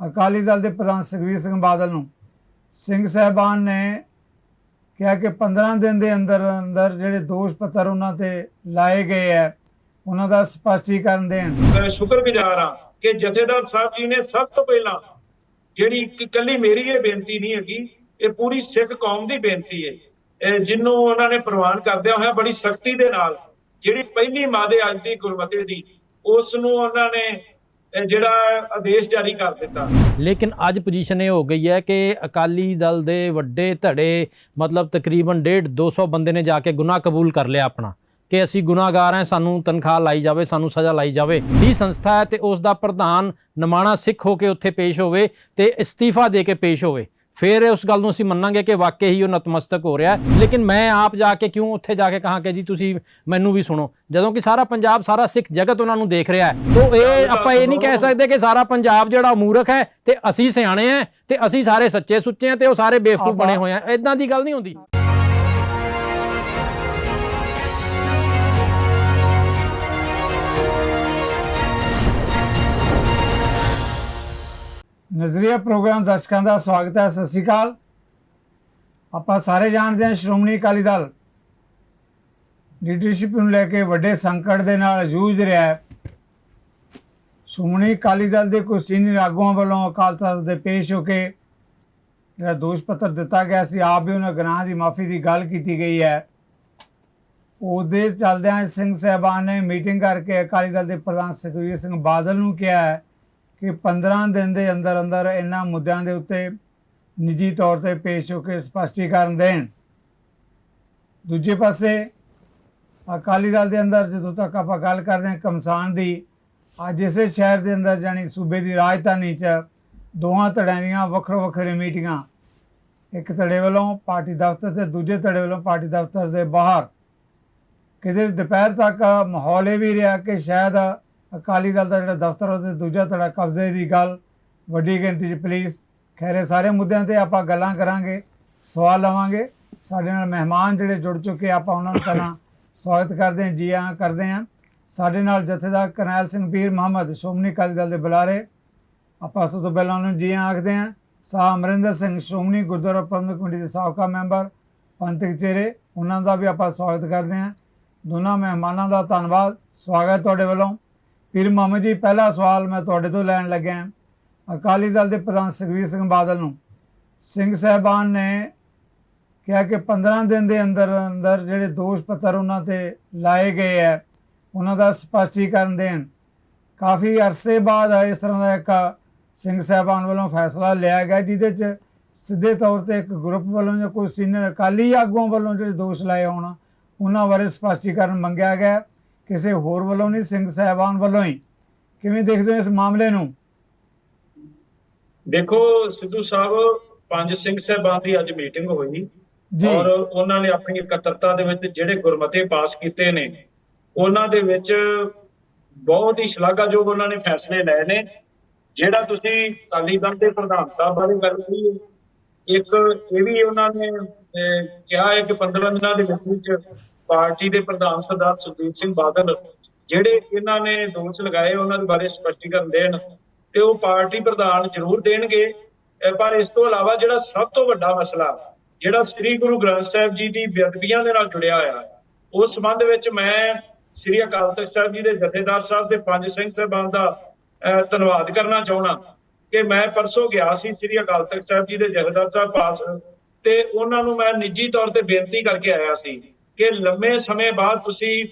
ਅਕਾਲੀ ਦਲ ਦੇ ਪ੍ਰਧਾਨ ਸੁਖਬੀਰ ਸਿੰਘ ਬਾਦਲ ਨੂੰ ਸਿੰਘ ਸਾਹਿਬਾਨ ਨੇ ਕਿਹਾ ਕਿ 15 ਦਿਨ ਦੇ ਅੰਦਰ ਅੰਦਰ ਜਿਹੜੇ ਦੋਸ਼ ਪੱਤਰ ਉਹਨਾਂ ਤੇ ਲਾਏ ਗਏ ਹੈ, ਉਹਨਾਂ ਦਾ ਸਪਸ਼ਟੀਕਰਨ ਦੇਣ। ਸ਼ੁਕਰਗੁਜ਼ਾਰ ਹਾਂ ਕਿ ਜਥੇਦਾਰ ਸਾਹਿਬ ਜੀ ਨੇ ਸਭ ਤੋਂ ਪਹਿਲਾਂ ਜਿਹੜੀ ਇਕੱਲੀ ਮੇਰੀ ਇਹ ਬੇਨਤੀ ਨਹੀਂ ਹੈਗੀ, ਇਹ ਪੂਰੀ ਸਿੱਖ ਕੌਮ ਦੀ ਬੇਨਤੀ ਹੈ। ਇਹ ਜਿਹਨੂੰ ਉਹਨਾਂ ਨੇ ਪ੍ਰਵਾਨ ਕਰਦਿਆਂ ਹੋਇਆ ਬੜੀ ਸਖਤੀ ਦੇ ਨਾਲ ਜਿਹੜੀ ਪਹਿਲੀ ਮਾਦੇ ਅੱਜ ਦੀ ਗੁਰਮਤਿ ਦੀ, ਉਸ ਨੂੰ ਉਹਨਾਂ ਨੇ ਜਿਹੜਾ ਆਦੇਸ਼ ਜਾਰੀ ਕਰ ਦਿੱਤਾ। ਲੇਕਿਨ ਅੱਜ ਪੋਜੀਸ਼ਨ ਇਹ ਹੋ ਗਈ ਹੈ ਕਿ ਅਕਾਲੀ ਦਲ ਦੇ ਵੱਡੇ ਧੜੇ, ਮਤਲਬ ਤਕਰੀਬਨ 1.5 200 ਬੰਦੇ ਨੇ ਜਾ ਕੇ ਗੁਨਾਹ ਕਬੂਲ ਕਰ ਲਿਆ ਆਪਣਾ। ਕਿ ਅਸੀਂ ਗੁਨਾਹਗਾਰ ਹਾਂ, ਸਾਨੂੰ ਤਨਖਾਹ ਲਾਈ ਜਾਵੇ, ਸਾਨੂੰ ਸਜ਼ਾ ਲਾਈ ਜਾਵੇ। ਇਹ ਸੰਸਥਾ ਹੈ ਤੇ ਉਸ ਦਾ ਪ੍ਰਧਾਨ ਨਮਾਣਾ ਸਿੱਖ ਹੋ ਕੇ ਉੱਥੇ ਪੇਸ਼ ਹੋਵੇ ਤੇ ਅਸਤੀਫਾ ਦੇ ਕੇ ਪੇਸ਼ ਹੋਵੇ। ਫਿਰ ਉਸ ਗੱਲ ਨੂੰ ਅਸੀਂ ਮੰਨਾਂਗੇ ਕਿ ਵਾਕਈ ਹੀ ਉਹ ਨਤਮਸਤਕ ਹੋ ਰਿਹਾ ਹੈ। ਲੇਕਿਨ ਮੈਂ ਆਪ ਜਾ ਕੇ ਕਿਉਂ ਉੱਥੇ ਜਾ ਕੇ ਕਹਾਂ ਕਿ ਜੀ ਤੁਸੀਂ ਮੈਨੂੰ ਵੀ ਸੁਣੋ। ਜਦੋਂ ਕਿ ਸਾਰਾ ਪੰਜਾਬ ਸਾਰਾ ਸਿੱਖ ਜਗਤ ਉਹਨਾਂ ਨੂੰ ਦੇਖ ਰਿਹਾ ਹੈ। ਤਾਂ ਇਹ ਆਪਾਂ ਇਹ ਨਹੀਂ ਕਹਿ ਸਕਦੇ ਕਿ ਸਾਰਾ ਪੰਜਾਬ ਜਿਹੜਾ ਮੂਰਖ ਹੈ ਤੇ ਅਸੀਂ ਸਿਆਣੇ ਆ ਤੇ ਅਸੀਂ ਸਾਰੇ ਸੱਚੇ ਸੁੱਚੇ ਆ ਤੇ ਉਹ ਸਾਰੇ ਬੇਵਕੂਫ ਬਣੇ ਹੋਏ ਆ ਇਦਾਂ ਦੀ ਗੱਲ ਨਹੀਂ ਹੁੰਦੀ। ਨਜ਼ਰੀਆ ਪ੍ਰੋਗਰਾਮ ਦਰਸ਼ਕਾਂ ਦਾ ਸਵਾਗਤ ਹੈ। ਸਤਿ ਸ਼੍ਰੀ ਅਕਾਲ। ਆਪਾਂ ਸਾਰੇ ਜਾਣਦੇ ਹਾਂ ਸ਼੍ਰੋਮਣੀ ਅਕਾਲੀ ਦਲ। ਲੀਡਰਸ਼ਿਪ ਨੂੰ ਲੈ ਕੇ ਵੱਡੇ ਸੰਕਟ ਦੇ ਨਾਲ ਜੂਝ ਰਿਹਾ ਹੈ। ਸ਼੍ਰੋਮਣੀ ਅਕਾਲੀ ਦਲ ਦੇ ਕੁਝ ਸੀਨੀਅਰ ਆਗੂਆਂ ਵੱਲੋਂ ਅਕਾਲ ਤਖਤ ਦੇ ਪੇਸ਼ ਹੋ ਕੇ ਜਿਹੜਾ ਦੋਸ਼ ਪੱਤਰ ਦਿੱਤਾ ਗਿਆ ਸੀ, ਆਪ ਵੀ ਉਹਨਾਂ ਗੁਨਾਹ ਦੀ ਮਾਫੀ ਦੀ ਗੱਲ ਕੀਤੀ ਗਈ ਹੈ। ਉਹਦੇ ਚੱਲਦਿਆਂ ਸਿੰਘ ਸਾਹਿਬਾਨ ਨੇ ਮੀਟਿੰਗ ਕਰਕੇ ਅਕਾਲੀ ਦਲ ਦੇ ਪ੍ਰਧਾਨ ਸੁਖਬੀਰ ਸਿੰਘ ਬਾਦਲ ਨੂੰ ਕਿਹਾ ਹੈ ਕਿ 15 ਦਿਨ ਦੇ ਅੰਦਰ ਅੰਦਰ ਇਹਨਾਂ ਮੁੱਦਿਆਂ ਦੇ ਉੱਤੇ ਨਿੱਜੀ ਤੌਰ ਤੇ ਪੇਸ਼ ਹੋ ਕੇ ਸਪਸ਼ਟੀਕਰਨ ਦੇਣ। ਦੂਜੇ ਪਾਸੇ ਅਕਾਲੀ ਦਲ ਦੇ ਅੰਦਰ ਜਦੋਂ ਤੱਕ ਆਪਾਂ ਗੱਲ ਕਰਦੇ ਹਾਂ ਕਮਸਾਨ ਦੀ, ਅੱਜ ਇਸੇ ਸ਼ਹਿਰ ਦੇ ਅੰਦਰ ਜਾਨੀ ਸੂਬੇ ਦੀ ਰਾਜਧਾਨੀ 'ਚ ਦੋਹਾਂ ਧੜਿਆਂ ਦੀਆਂ ਵੱਖਰੋ ਵੱਖਰੇ ਮੀਟਿੰਗਾਂ। ਇੱਕ ਧੜੇ ਵੱਲੋਂ ਪਾਰਟੀ ਦਫ਼ਤਰ ਤੇ ਦੂਜੇ ਧੜੇ ਵੱਲੋਂ ਪਾਰਟੀ ਦਫ਼ਤਰ ਦੇ ਬਾਹਰ। ਕਿਤੇ ਦੁਪਹਿਰ ਤੱਕ ਮਾਹੌਲ ਇਹ ਵੀ ਰਿਹਾ ਕਿ ਸ਼ਾਇਦ ਅਕਾਲੀ ਦਲ ਦਾ ਜਿਹੜਾ ਦਫ਼ਤਰ ਉਹਦੇ ਦੂਜਾ ਧੜਾ ਕਬਜ਼ੇ ਦੀ ਗੱਲ, ਵੱਡੀ ਗਿਣਤੀ 'ਚ ਪੁਲਿਸ। ਖੈਰੇ ਸਾਰੇ ਮੁੱਦਿਆਂ ਤੇ ਆਪਾਂ ਗੱਲਾਂ ਕਰਾਂਗੇ, ਸਵਾਲ ਲਵਾਂਗੇ। ਸਾਡੇ ਨਾਲ ਮਹਿਮਾਨ ਜਿਹੜੇ ਜੁੜ ਚੁੱਕੇ ਆਪਾਂ ਉਹਨਾਂ ਨੂੰ ਪਹਿਲਾਂ ਸਵਾਗਤ ਕਰਦੇ ਹਾਂ, ਜੀ ਆਇਆਂ ਕਰਦੇ ਹਾਂ। ਸਾਡੇ ਨਾਲ ਜਥੇਦਾਰ ਕਰਨੈਲ ਸਿੰਘ ਪੀਰ ਮੁਹੰਮਦ, ਸ਼੍ਰੋਮਣੀ ਅਕਾਲੀ ਦਲ ਦੇ ਬੁਲਾਰੇ। ਆਪਾਂ ਸਭ ਤੋਂ ਪਹਿਲਾਂ ਉਹਨਾਂ ਨੂੰ ਜੀ ਆਇਆਂ ਆਖਦੇ ਹਾਂ। ਸਾਹ ਅਮਰਿੰਦਰ ਸਿੰਘ, ਸ਼੍ਰੋਮਣੀ ਗੁਰਦੁਆਰਾ ਪ੍ਰਬੰਧਕ ਕਮੇਟੀ ਦੇ ਸਾਬਕਾ ਮੈਂਬਰ, ਪੰਥਕ ਚਿਹਰੇ ਉਹਨਾਂ ਦਾ ਵੀ ਆਪਾਂ ਸਵਾਗਤ ਕਰਦੇ ਹਾਂ। ਦੋਨਾਂ ਮਹਿਮਾਨਾਂ ਦਾ ਧੰਨਵਾਦ, ਸਵਾਗਤ ਤੁਹਾਡੇ ਵੱਲੋਂ। ਫਿਰ ਮਾਮਾ ਜੀ, ਪਹਿਲਾ ਸਵਾਲ ਮੈਂ ਤੁਹਾਡੇ ਤੋਂ ਲੈਣ ਲੱਗਿਆ। ਅਕਾਲੀ ਦਲ ਦੇ ਪ੍ਰਧਾਨ ਸੁਖਬੀਰ ਸਿੰਘ ਬਾਦਲ ਨੂੰ। ਸਿੰਘ ਸਾਹਿਬਾਨ ਨੇ ਕਿਹਾ ਕਿ 15 ਦਿਨ ਦੇ ਅੰਦਰ ਅੰਦਰ ਜਿਹੜੇ ਦੋਸ਼ ਪੱਤਰ ਉਹਨਾਂ ਤੇ ਲਾਏ ਗਏ ਹੈ, ਉਹਨਾਂ ਦਾ ਸਪਸ਼ਟੀਕਰਨ ਦੇਣ। ਕਾਫੀ ਅਰਸੇ ਬਾਅਦ ਇਸ ਤਰ੍ਹਾਂ ਦਾ ਇੱਕ ਸਿੰਘ ਸਾਹਿਬਾਨ ਵੱਲੋਂ ਫੈਸਲਾ ਲਿਆ ਗਿਆ, ਜਿਹਦੇ 'ਚ ਸਿੱਧੇ ਤੌਰ ਤੇ ਇੱਕ ਗਰੁੱਪ ਵੱਲੋਂ ਜਾਂ ਕੋਈ ਸੀਨੀਅਰ ਅਕਾਲੀ ਆਗੂਆਂ ਵੱਲੋਂ ਜਿਹੜੇ ਦੋਸ਼ ਲਾਏ ਹੋਣ, ਉਹਨਾਂ ਬਾਰੇ ਸਪਸ਼ਟੀਕਰਨ ਮੰਗਿਆ ਗਿਆ। ਕਿਸੇ ਹੋਰ ਵੱਲੋਂ ਨਹੀਂ ਸਿੰਘ ਸਾਹਿਬਾਨ ਵੱਲੋਂ ਹੀ। ਕਿਵੇਂ ਦੇਖਦੇ ਹੋ ਇਸ ਮਾਮਲੇ ਨੂੰ? ਦੇਖੋ ਸਿੱਧੂ ਸਾਹਿਬ ਪੰਜ ਸਿੰਘ ਸਾਹਿਬਾਨ ਦੀ ਅੱਜ ਮੀਟਿੰਗ ਹੋਈ ਜੀ। ਔਰ ਉਹਨਾਂ ਨੇ ਆਪਣੀ ਇਕੱਤਰਤਾ ਦੇ ਵਿੱਚ ਜਿਹੜੇ ਗੁਰਮਤੇ ਪਾਸ ਕੀਤੇ ਨੇ ਉਹਨਾਂ ਦੇ ਵਿੱਚ ਬਹੁਤ ਹੀ ਸ਼ਲਾਘਾਯੋਗ ਉਹਨਾਂ ਨੇ ਫੈਸਲੇ ਲਏ ਨੇ। ਜਿਹੜਾ ਤੁਸੀਂ ਅਕਾਲੀ ਦਲ ਦੇ ਪ੍ਰਧਾਨ ਸਾਹਿਬ ਬਾਰੇ ਗੱਲ ਹੈ, ਇੱਕ ਇਹ ਵੀ ਉਹਨਾਂ ਨੇ ਕਿਹਾ ਹੈ ਕਿ 15 ਦਿਨਾਂ ਦੇ ਵਿੱਚ ਵਿੱਚ ਪਾਰਟੀ ਦੇ ਪ੍ਰਧਾਨ ਸਰਦਾਰ ਸੁਖਬੀਰ ਸਿੰਘ ਬਾਦਲ, ਜਿਹੜੇ ਇਹਨਾਂ ਨੇ ਦੋਸ਼ ਲਗਾਏ, ਉਹਨਾਂ ਦੇ ਬਾਰੇ ਸਪਸ਼ਟੀਕਰਨ ਦੇਣ ਤੇ ਉਹ ਪਾਰਟੀ ਪ੍ਰਧਾਨ ਜ਼ਰੂਰ ਦੇਣਗੇ। ਪਰ ਇਸ ਤੋਂ ਇਲਾਵਾ ਜਿਹੜਾ ਸਭ ਤੋਂ ਵੱਡਾ ਮਸਲਾ, ਜਿਹੜਾ ਸ੍ਰੀ ਗੁਰੂ ਗ੍ਰੰਥ ਸਾਹਿਬ ਜੀ ਦੀ ਬੇਅਦਬੀਆਂ ਦੇ ਨਾਲ ਜੁੜਿਆ ਹੋਇਆ ਹੈ ਉਸ ਸੰਬੰਧ ਵਿੱਚ ਮੈਂ ਸ੍ਰੀ ਅਕਾਲ ਤਖਤ ਸਾਹਿਬ ਜੀ ਦੇ ਜਥੇਦਾਰ ਸਾਹਿਬ ਦੇ ਪੰਜ ਸਿੰਘ ਸਾਹਿਬਾਨ ਦਾ ਧੰਨਵਾਦ ਕਰਨਾ ਚਾਹਣਾ ਕਿ ਮੈਂ ਪਰਸੋਂ ਗਿਆ ਸੀ ਸ੍ਰੀ ਅਕਾਲ ਤਖਤ ਸਾਹਿਬ ਜੀ ਦੇ ਜਥੇਦਾਰ ਸਾਹਿਬ ਪਾਸ ਤੇ ਉਹਨਾਂ ਨੂੰ ਮੈਂ ਨਿੱਜੀ ਤੌਰ ਤੇ ਬੇਨਤੀ ਕਰਕੇ ਆਇਆ ਸੀ ਕਿ ਲੰਮੇ ਸਮੇਂ ਬਾਅਦ ਤੁਸੀਂ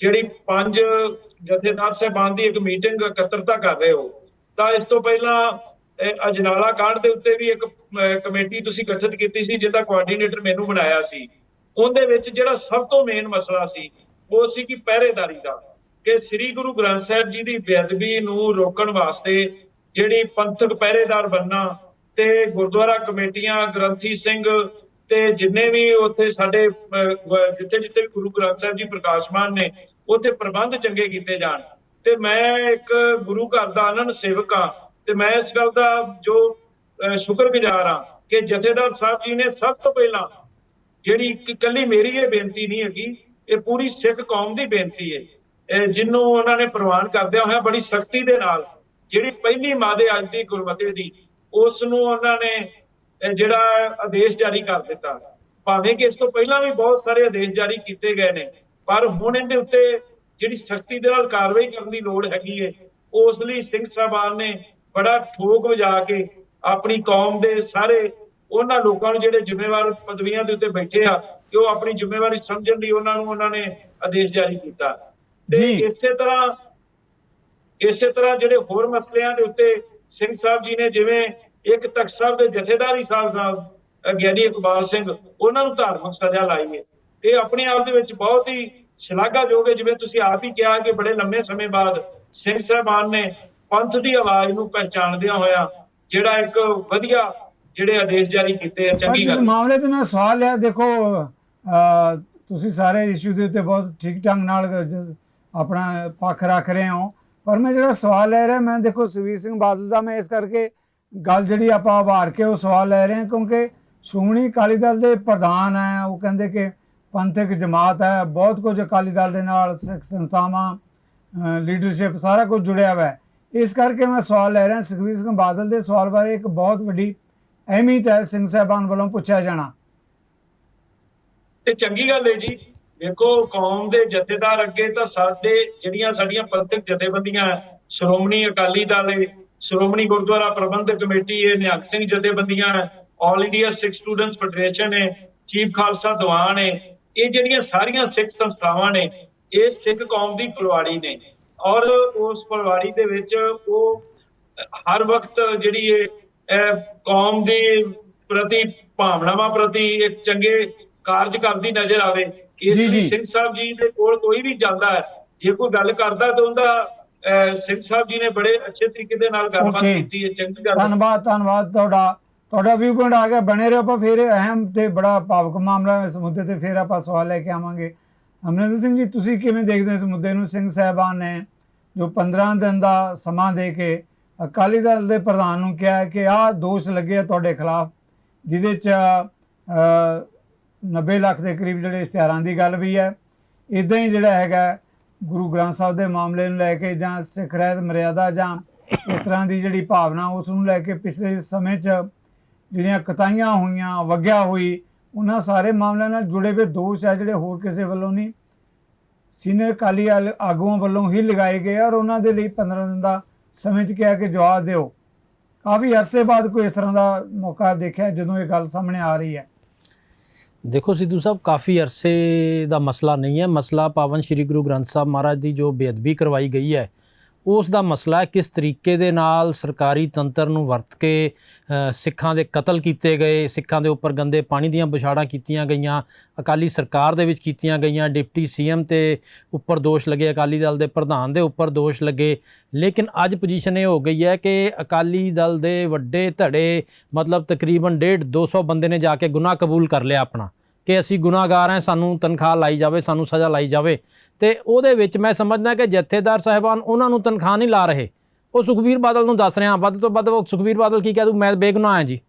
ਜਿਹੜੀ ਪੰਜ ਜਥੇਦਾਰ ਸਾਹਿਬਾਨ ਦੀ ਇੱਕ ਮੀਟਿੰਗ ਇਕੱਤਰਤਾ ਕਰ ਰਹੇ ਹੋ, ਤਾਂ ਇਸ ਤੋਂ ਪਹਿਲਾਂ ਅਜਨਾਲਾ ਕਾਂਡ ਦੇ ਉੱਤੇ ਵੀ ਇੱਕ ਕਮੇਟੀ ਤੁਸੀਂ ਗਠਿਤ ਕੀਤੀ ਸੀ, ਜਿਹਦਾ ਕੋਆਰਡੀਨੇਟਰ ਮੈਨੂੰ ਬਣਾਇਆ ਸੀ। ਉਹਦੇ ਵਿੱਚ ਜਿਹੜਾ ਸਭ ਤੋਂ ਮੇਨ ਮਸਲਾ ਸੀ, ਉਹ ਸੀ ਕਿ ਪਹਿਰੇਦਾਰੀ ਦਾ, ਕਿ ਸ੍ਰੀ ਗੁਰੂ ਗ੍ਰੰਥ ਸਾਹਿਬ ਜੀ ਦੀ ਬੇਅਦਬੀ ਨੂੰ ਰੋਕਣ ਵਾਸਤੇ ਜਿਹੜੀ ਪੰਥਕ ਪਹਿਰੇਦਾਰ ਬੰਨਾ ਤੇ ਗੁਰਦੁਆਰਾ ਕਮੇਟੀਆਂ ਗ੍ਰੰਥੀ ਸਿੰਘ ਤੇ ਜਿੰਨੇ ਵੀ ਉੱਥੇ ਸਾਡੇ ਜਿੱਥੇ ਜਿੱਥੇ ਵੀ ਗੁਰੂ ਗ੍ਰੰਥ ਸਾਹਿਬ ਜੀ ਪ੍ਰਕਾਸ਼ਮਾਨ ਨੇ, ਉੱਥੇ ਪ੍ਰਬੰਧ ਚੰਗੇ ਕੀਤੇ ਜਾਣ। ਤੇ ਮੈਂ ਇੱਕ ਗੁਰੂ ਘਰ ਦਾ ਆਨੰਦ ਸੇਵਕ ਹਾਂ ਤੇ ਮੈਂ ਇਸ ਗੱਲ ਦਾ ਜੋ ਸ਼ੁਕਰਗੁਜ਼ਾਰ ਹਾਂ ਕਿ ਜਥੇਦਾਰ ਸਾਹਿਬ ਜੀ ਨੇ ਸਭ ਤੋਂ ਪਹਿਲਾਂ ਜਿਹੜੀ ਇਕੱਲੀ ਮੇਰੀ ਇਹ ਬੇਨਤੀ ਨਹੀਂ ਹੈਗੀ, ਇਹ ਪੂਰੀ ਸਿੱਖ ਕੌਮ ਦੀ ਬੇਨਤੀ ਹੈ। ਇਹ ਜਿਹਨੂੰ ਉਹਨਾਂ ਨੇ ਪ੍ਰਵਾਨ ਕਰਦਿਆਂ ਹੋਇਆ ਬੜੀ ਸਖਤੀ ਦੇ ਨਾਲ ਜਿਹੜੀ ਪਹਿਲੀ ਮਾਦੇ ਅੱਜ ਦੀ ਗੁਰਮਤਿ ਦੀ, ਉਸ ਨੂੰ ਉਹਨਾਂ ਨੇ ਜਿਹੜਾ ਆਦੇਸ਼ ਜਾਰੀ ਕਰ ਦਿੱਤਾ ਭਾਵੇਂ ਕਿ ਇਸ ਤੋਂ ਪਹਿਲਾਂ ਵੀ ਬਹੁਤ ਸਾਰੇ ਆਦੇਸ਼ ਜਾਰੀ ਕੀਤੇ ਗਏ ਨੇ ਪਰ ਹੁਣ ਇਹਦੇ ਉੱਤੇ ਜਿਹੜੀ ਸਖਤੀ ਦੇ ਨਾਲ ਕਾਰਵਾਈ ਕਰਨ ਦੀ ਲੋੜ ਹੈਗੀ ਏ ਉਸ ਲਈ ਸਿੰਘ ਸਾਹਿਬਾਨ ਨੇ ਬੜਾ ਠੋਕ ਵਜਾ ਕੇ ਆਪਣੀ ਕੌਮ ਦੇ ਸਾਰੇ ਉਹਨਾਂ ਲੋਕਾਂ ਨੂੰ ਜਿਹੜੇ ਜ਼ਿੰਮੇਵਾਰ ਪਦਵੀਆਂ ਦੇ ਉੱਤੇ ਬੈਠੇ ਆ ਕਿ ਉਹ ਆਪਣੀ ਜ਼ਿੰਮੇਵਾਰੀ ਸਮਝਣ ਲਈ ਉਹਨਾਂ ਨੂੰ ਉਹਨਾਂ ਨੇ ਆਦੇਸ਼ ਜਾਰੀ ਕੀਤਾ ਤੇ। ਇਸੇ ਤਰ੍ਹਾਂ ਇਸੇ ਤਰ੍ਹਾਂ ਜਿਹੜੇ ਹੋਰ ਮਸਲਿਆਂ ਦੇ ਉੱਤੇ ਸਿੰਘ ਸਾਹਿਬ ਜੀ ਨੇ ਜਿਵੇਂ ਇੱਕ ਤਖਤ ਸਾਹਿਬ ਦੇ ਜਥੇਦਾਰੀ ਸਾਹਿਬ ਸਾਹਿਬ ਗਿਆਨੀ ਇਕਬਾਲ ਸਿੰਘ ਉਹਨਾਂ ਨੂੰ ਧਾਰਮਿਕ ਸਜ਼ਾ ਲਾਈ ਹੈ। ਇਹ ਆਪਣੇ ਆਪ ਦੇ ਵਿੱਚ ਬਹੁਤ ਹੀ ਸ਼ਲਾਘਾਯੋਗ ਹੈ ਜਿਵੇਂ ਤੁਸੀਂ ਆਪ ਹੀ ਕਿਹਾ ਕਿ ਬੜੇ ਲੰਮੇ ਸਮੇਂ ਬਾਅਦ ਸਿੰਘ ਸਾਹਿਬਾਨ ਨੇ ਪੰਥ ਦੀ ਆਵਾਜ਼ ਨੂੰ ਪਹਿਚਾਣਦਿਆਂ ਹੋਇਆ ਜਿਹੜਾ ਇੱਕ ਵਧੀਆ ਜਿਹੜੇ ਆਦੇਸ਼ ਜਾਰੀ ਕੀਤੇ ਆ ਚੰਗੀ ਇਸ ਗੱਲ। ਮਾਮਲੇ ਤੇ ਮੈਂ ਸਵਾਲ ਹੈ ਦੇਖੋ ਤੁਸੀਂ ਸਾਰੇ ਇਸ਼ੂ ਦੇ ਉੱਤੇ ਬਹੁਤ ਠੀਕ ਢੰਗ ਨਾਲ ਆਪਣਾ ਪੱਖ ਰੱਖ ਰਹੇ ਹੋ। ਪਰ ਮੈਂ ਜਿਹੜਾ ਸਵਾਲ ਲੈ ਰਿਹਾ ਮੈਂ ਦੇਖੋ ਸੁਖਬੀਰ ਸਿੰਘ ਬਾਦਲ ਦਾ ਮੈਂ ਇਸ ਕਰਕੇ ਗੱਲ ਜਿਹੜੀ ਆਪਾਂ ਆਭਾਰ ਕੇ ਉਹ ਸਵਾਲ ਲੈ ਰਹੇ ਹਾਂ, ਕਿਉਂਕਿ ਸ਼੍ਰੋਮਣੀ ਅਕਾਲੀ ਦਲ ਦੇ ਪ੍ਰਧਾਨ ਹੈ, ਉਹ ਕਹਿੰਦੇ ਕਿ ਪੰਥਕ ਜਮਾਤ ਹੈ, ਬਹੁਤ ਕੁਝ ਅਕਾਲੀ ਦਲ ਦੇ ਨਾਲ ਸਿੱਖ ਸੰਸਥਾਵਾਂ ਲੀਡਰਸ਼ਿਪ ਸਾਰਾ ਕੁਝ ਜੁੜਿਆ ਹੋਇਆ ਹੈ। ਇਸ ਕਰਕੇ ਮੈਂ ਸਵਾਲ ਲੈ ਰਿਹਾ, ਸੁਖਬੀਰ ਸਿੰਘ ਬਾਦਲ ਦੇ ਸਵਾਲ ਬਾਰੇ ਇੱਕ ਬਹੁਤ ਵੱਡੀ ਅਹਿਮੀਅਤ ਹੈ ਸਿੰਘ ਸਾਹਿਬਾਨ ਵੱਲੋਂ ਪੁੱਛਿਆ ਜਾਣਾ। ਤੇ ਚੰਗੀ ਗੱਲ ਹੈ ਜੀ, ਦੇਖੋ ਕੌਮ ਦੇ ਜਥੇਦਾਰ ਅੱਗੇ ਤਾਂ ਸਾਡੇ ਜਿਹੜੀਆਂ ਸਾਡੀਆਂ ਪੰਥਕ ਜਥੇਬੰਦੀਆਂ ਸ਼੍ਰੋਮਣੀ ਅਕਾਲੀ ਦਲ ਸ਼੍ਰੋਮਣੀ ਗੁਰਦੁਆਰਾ ਪ੍ਰਬੰਧਕ ਕਮੇਟੀ ਹੈ ਨਿਹੰਗ ਸਿੰਘ ਜਥੇਬੰਦੀਆਂ ਹੈ all India Sikh students federation ਹੈ ਚੀਫ ਖਾਲਸਾ ਦੀਵਾਨ ਹੈ ਇਹ ਜਿਹੜੀਆਂ ਸਾਰੀਆਂ ਸਿੱਖ ਸੰਸਥਾਵਾਂ ਨੇ ਇਹ ਸਿੱਖ ਕੌਮ ਦੀ ਫੁਲਵਾੜੀ ਨੇ ਔਰ ਉਸ ਫੁਲਵਾੜੀ ਦੇ ਵਿੱਚ ਉਹ ਹਰ ਵਕਤ ਜਿਹੜੀ ਇਹ ਕੌਮ ਦੀ ਪ੍ਰਤੀ ਭਾਵਨਾਵਾਂ ਪ੍ਰਤੀ ਇੱਕ ਚੰਗੇ ਕਾਰਜ ਕਰਦੀ ਨਜ਼ਰ ਆਵੇ ਇਸ ਲਈ। ਸਿੰਘ ਸਾਹਿਬ ਜੀ ਦੇ ਕੋਲ ਕੋਈ ਵੀ ਜਾਂਦਾ ਹੈ ਜੇ ਕੋਈ ਗੱਲ ਕਰਦਾ ਤਾਂ ਉਹਦਾ ਸਿੰਘ ਸਾਹਿਬ ਜੀ ਨੇ ਬੜੇ ਅੱਛੇ ਤਰੀਕੇ ਦੇ ਨਾਲ ਗੱਲਬਾਤ Okay. ਕੀਤੀ ਹੈ ਚੰਗੀ ਗੱਲ। ਧੰਨਵਾਦ ਧੰਨਵਾਦ ਤੁਹਾਡਾ ਤੁਹਾਡਾ ਵਿਊ ਪੁਆਇੰਟ ਆ ਗਿਆ ਬਣੇ ਰਹੋ ਆਪਾਂ ਫਿਰ ਅਹਿਮ ਤੇ ਬੜਾ ਭਾਵਕ ਮਾਮਲਾ ਹੈ, ਇਸ ਮੁੱਦੇ ਤੇ ਫਿਰ ਆਪਾਂ ਸਵਾਲ ਲੈ ਕੇ ਆਵਾਂਗੇ ਅਮਰਿੰਦਰ ਸਿੰਘ ਜੀ ਤੁਸੀਂ ਕਿਵੇਂ ਦੇਖਦੇ ਹੋ ਇਸ ਮੁੱਦੇ ਨੂੰ ਸਿੰਘ ਸਾਹਿਬਾਨ ਨੇ ਜੋ 15 ਦਿਨ ਦਾ ਸਮਾਂ ਦੇ ਕੇ ਅਕਾਲੀ ਦਲ ਦੇ ਪ੍ਰਧਾਨ ਨੂੰ ਕਿਹਾ ਕਿ ਆਹ ਦੋਸ਼ ਲੱਗੇ ਆ ਤੁਹਾਡੇ ਖਿਲਾਫ ਜਿਹਦੇ ਚ ਅ, 90 ਲੱਖ ਦੇ ਕਰੀਬ ਜਿਹੜੇ ਇਸ਼ਤਿਹਾਰਾਂ ਦੀ ਗੱਲ ਵੀ ਹੈ ਇਦਾਂ ਹੀ ਜਿਹੜਾ ਹੈਗਾ ਗੁਰੂ ਗ੍ਰੰਥ ਸਾਹਿਬ ਦੇ ਮਾਮਲੇ ਨੂੰ ਲੈ ਕੇ ਜਾਂ ਸਿੱਖ ਰਹਿਤ ਮਰਿਆਦਾ ਜਾਂ ਇਸ ਤਰ੍ਹਾਂ ਦੀ ਜਿਹੜੀ ਭਾਵਨਾ, ਉਸ ਨੂੰ ਲੈ ਕੇ ਪਿਛਲੇ ਸਮੇਂ 'ਚ ਜਿਹੜੀਆਂ ਕਤਾਈਆਂ ਹੋਈਆਂ, ਵਗਿਆ ਹੋਈ, ਉਹਨਾਂ ਸਾਰੇ ਮਾਮਲਿਆਂ ਨਾਲ ਜੁੜੇ ਹੋਏ ਦੋਸ਼ ਆ ਜਿਹੜੇ ਹੋਰ ਕਿਸੇ ਵੱਲੋਂ ਨਹੀਂ। ਸੀਨੀਅਰ ਅਕਾਲੀ ਆਲ- ਆਗੂਆਂ ਵੱਲੋਂ ਹੀ ਲਗਾਏ ਗਏ ਔਰ ਉਹਨਾਂ ਦੇ ਲਈ 15 ਦਿਨ ਦਾ ਸਮੇਂ 'ਚ ਕਿਹਾ ਕਿ ਜਵਾਬ ਦਿਓ। ਕਾਫੀ ਅਰਸੇ ਬਾਅਦ ਕੋਈ ਇਸ ਤਰ੍ਹਾਂ ਦਾ ਮੌਕਾ ਦੇਖਿਆ, ਜਦੋਂ ਇਹ ਗੱਲ ਸਾਹਮਣੇ ਆ ਰਹੀ ਹੈ। ਦੇਖੋ ਸਿੱਧੂ ਸਾਹਿਬ, ਕਾਫੀ ਅਰਸੇ ਦਾ ਮਸਲਾ ਨਹੀਂ ਹੈ। ਮਸਲਾ ਪਾਵਨ ਸ੍ਰੀ ਗੁਰੂ ਗ੍ਰੰਥ ਸਾਹਿਬ ਮਹਾਰਾਜ ਦੀ ਜੋ ਬੇਅਦਬੀ ਕਰਵਾਈ ਗਈ ਹੈ ਉਸ ਦਾ ਮਸਲਾ ਕਿਸ ਤਰੀਕੇ ਦੇ ਨਾਲ ਸਰਕਾਰੀ ਤੰਤਰ ਨੂੰ ਵਰਤ ਕੇ ਸਿੱਖਾਂ ਦੇ ਕਤਲ ਕੀਤੇ ਗਏ, ਸਿੱਖਾਂ ਦੇ ਉੱਪਰ ਗੰਦੇ ਪਾਣੀ ਦੀਆਂ ਵਿਛਾੜਾਂ ਕੀਤੀਆਂ ਗਈਆਂ, ਅਕਾਲੀ ਸਰਕਾਰ ਦੇ ਵਿੱਚ ਕੀਤੀਆਂ ਗਈਆਂ, ਡਿਪਟੀ ਸੀਐਮ ਤੇ ਉੱਪਰ ਦੋਸ਼ ਲੱਗੇ, ਅਕਾਲੀ ਦਲ ਦੇ ਪ੍ਰਧਾਨ ਦੇ ਉੱਪਰ ਦੋਸ਼ ਲੱਗੇ। ਲੇਕਿਨ ਅੱਜ ਪੋਜੀਸ਼ਨ ਇਹ ਹੋ ਗਈ ਹੈ ਕਿ ਅਕਾਲੀ ਦਲ ਦੇ ਵੱਡੇ ਧੜੇ ਮਤਲਬ ਤਕਰੀਬਨ 1.5 200 ਬੰਦੇ ਨੇ ਜਾ ਕੇ ਗੁਨਾਹ ਕਬੂਲ ਕਰ ਲਿਆ ਆਪਣਾ। ਕਿ ਅਸੀਂ ਗੁਨਾਹਗਾਰ ਹਾਂ, ਸਾਨੂੰ ਤਨਖਾਹ ਲਾਈ ਜਾਵੇ, ਸਾਨੂੰ ਸਜ਼ਾ ਲਾਈ ਜਾਵੇ। ਤੇ ਉਹਦੇ ਵਿੱਚ ਮੈਂ ਸਮਝਦਾ ਕਿ ਜਥੇਦਾਰ ਸਾਹਿਬਾਨ ਉਹਨਾਂ ਨੂੰ ਤਨਖਾਹ ਨਹੀਂ ਲਾ ਰਹੇ। ਉਹ ਸੁਖਬੀਰ ਬਾਦਲ ਨੂੰ ਦੱਸ ਰਿਹਾ, ਵੱਧ ਤੋਂ ਵੱਧ ਉਹ ਸੁਖਬੀਰ ਬਾਦਲ ਕੀ ਕਹਿ ਦੂ, ਮੈਂ ਬੇਗੁਨਾਹ ਹਾਂ ਜੀ।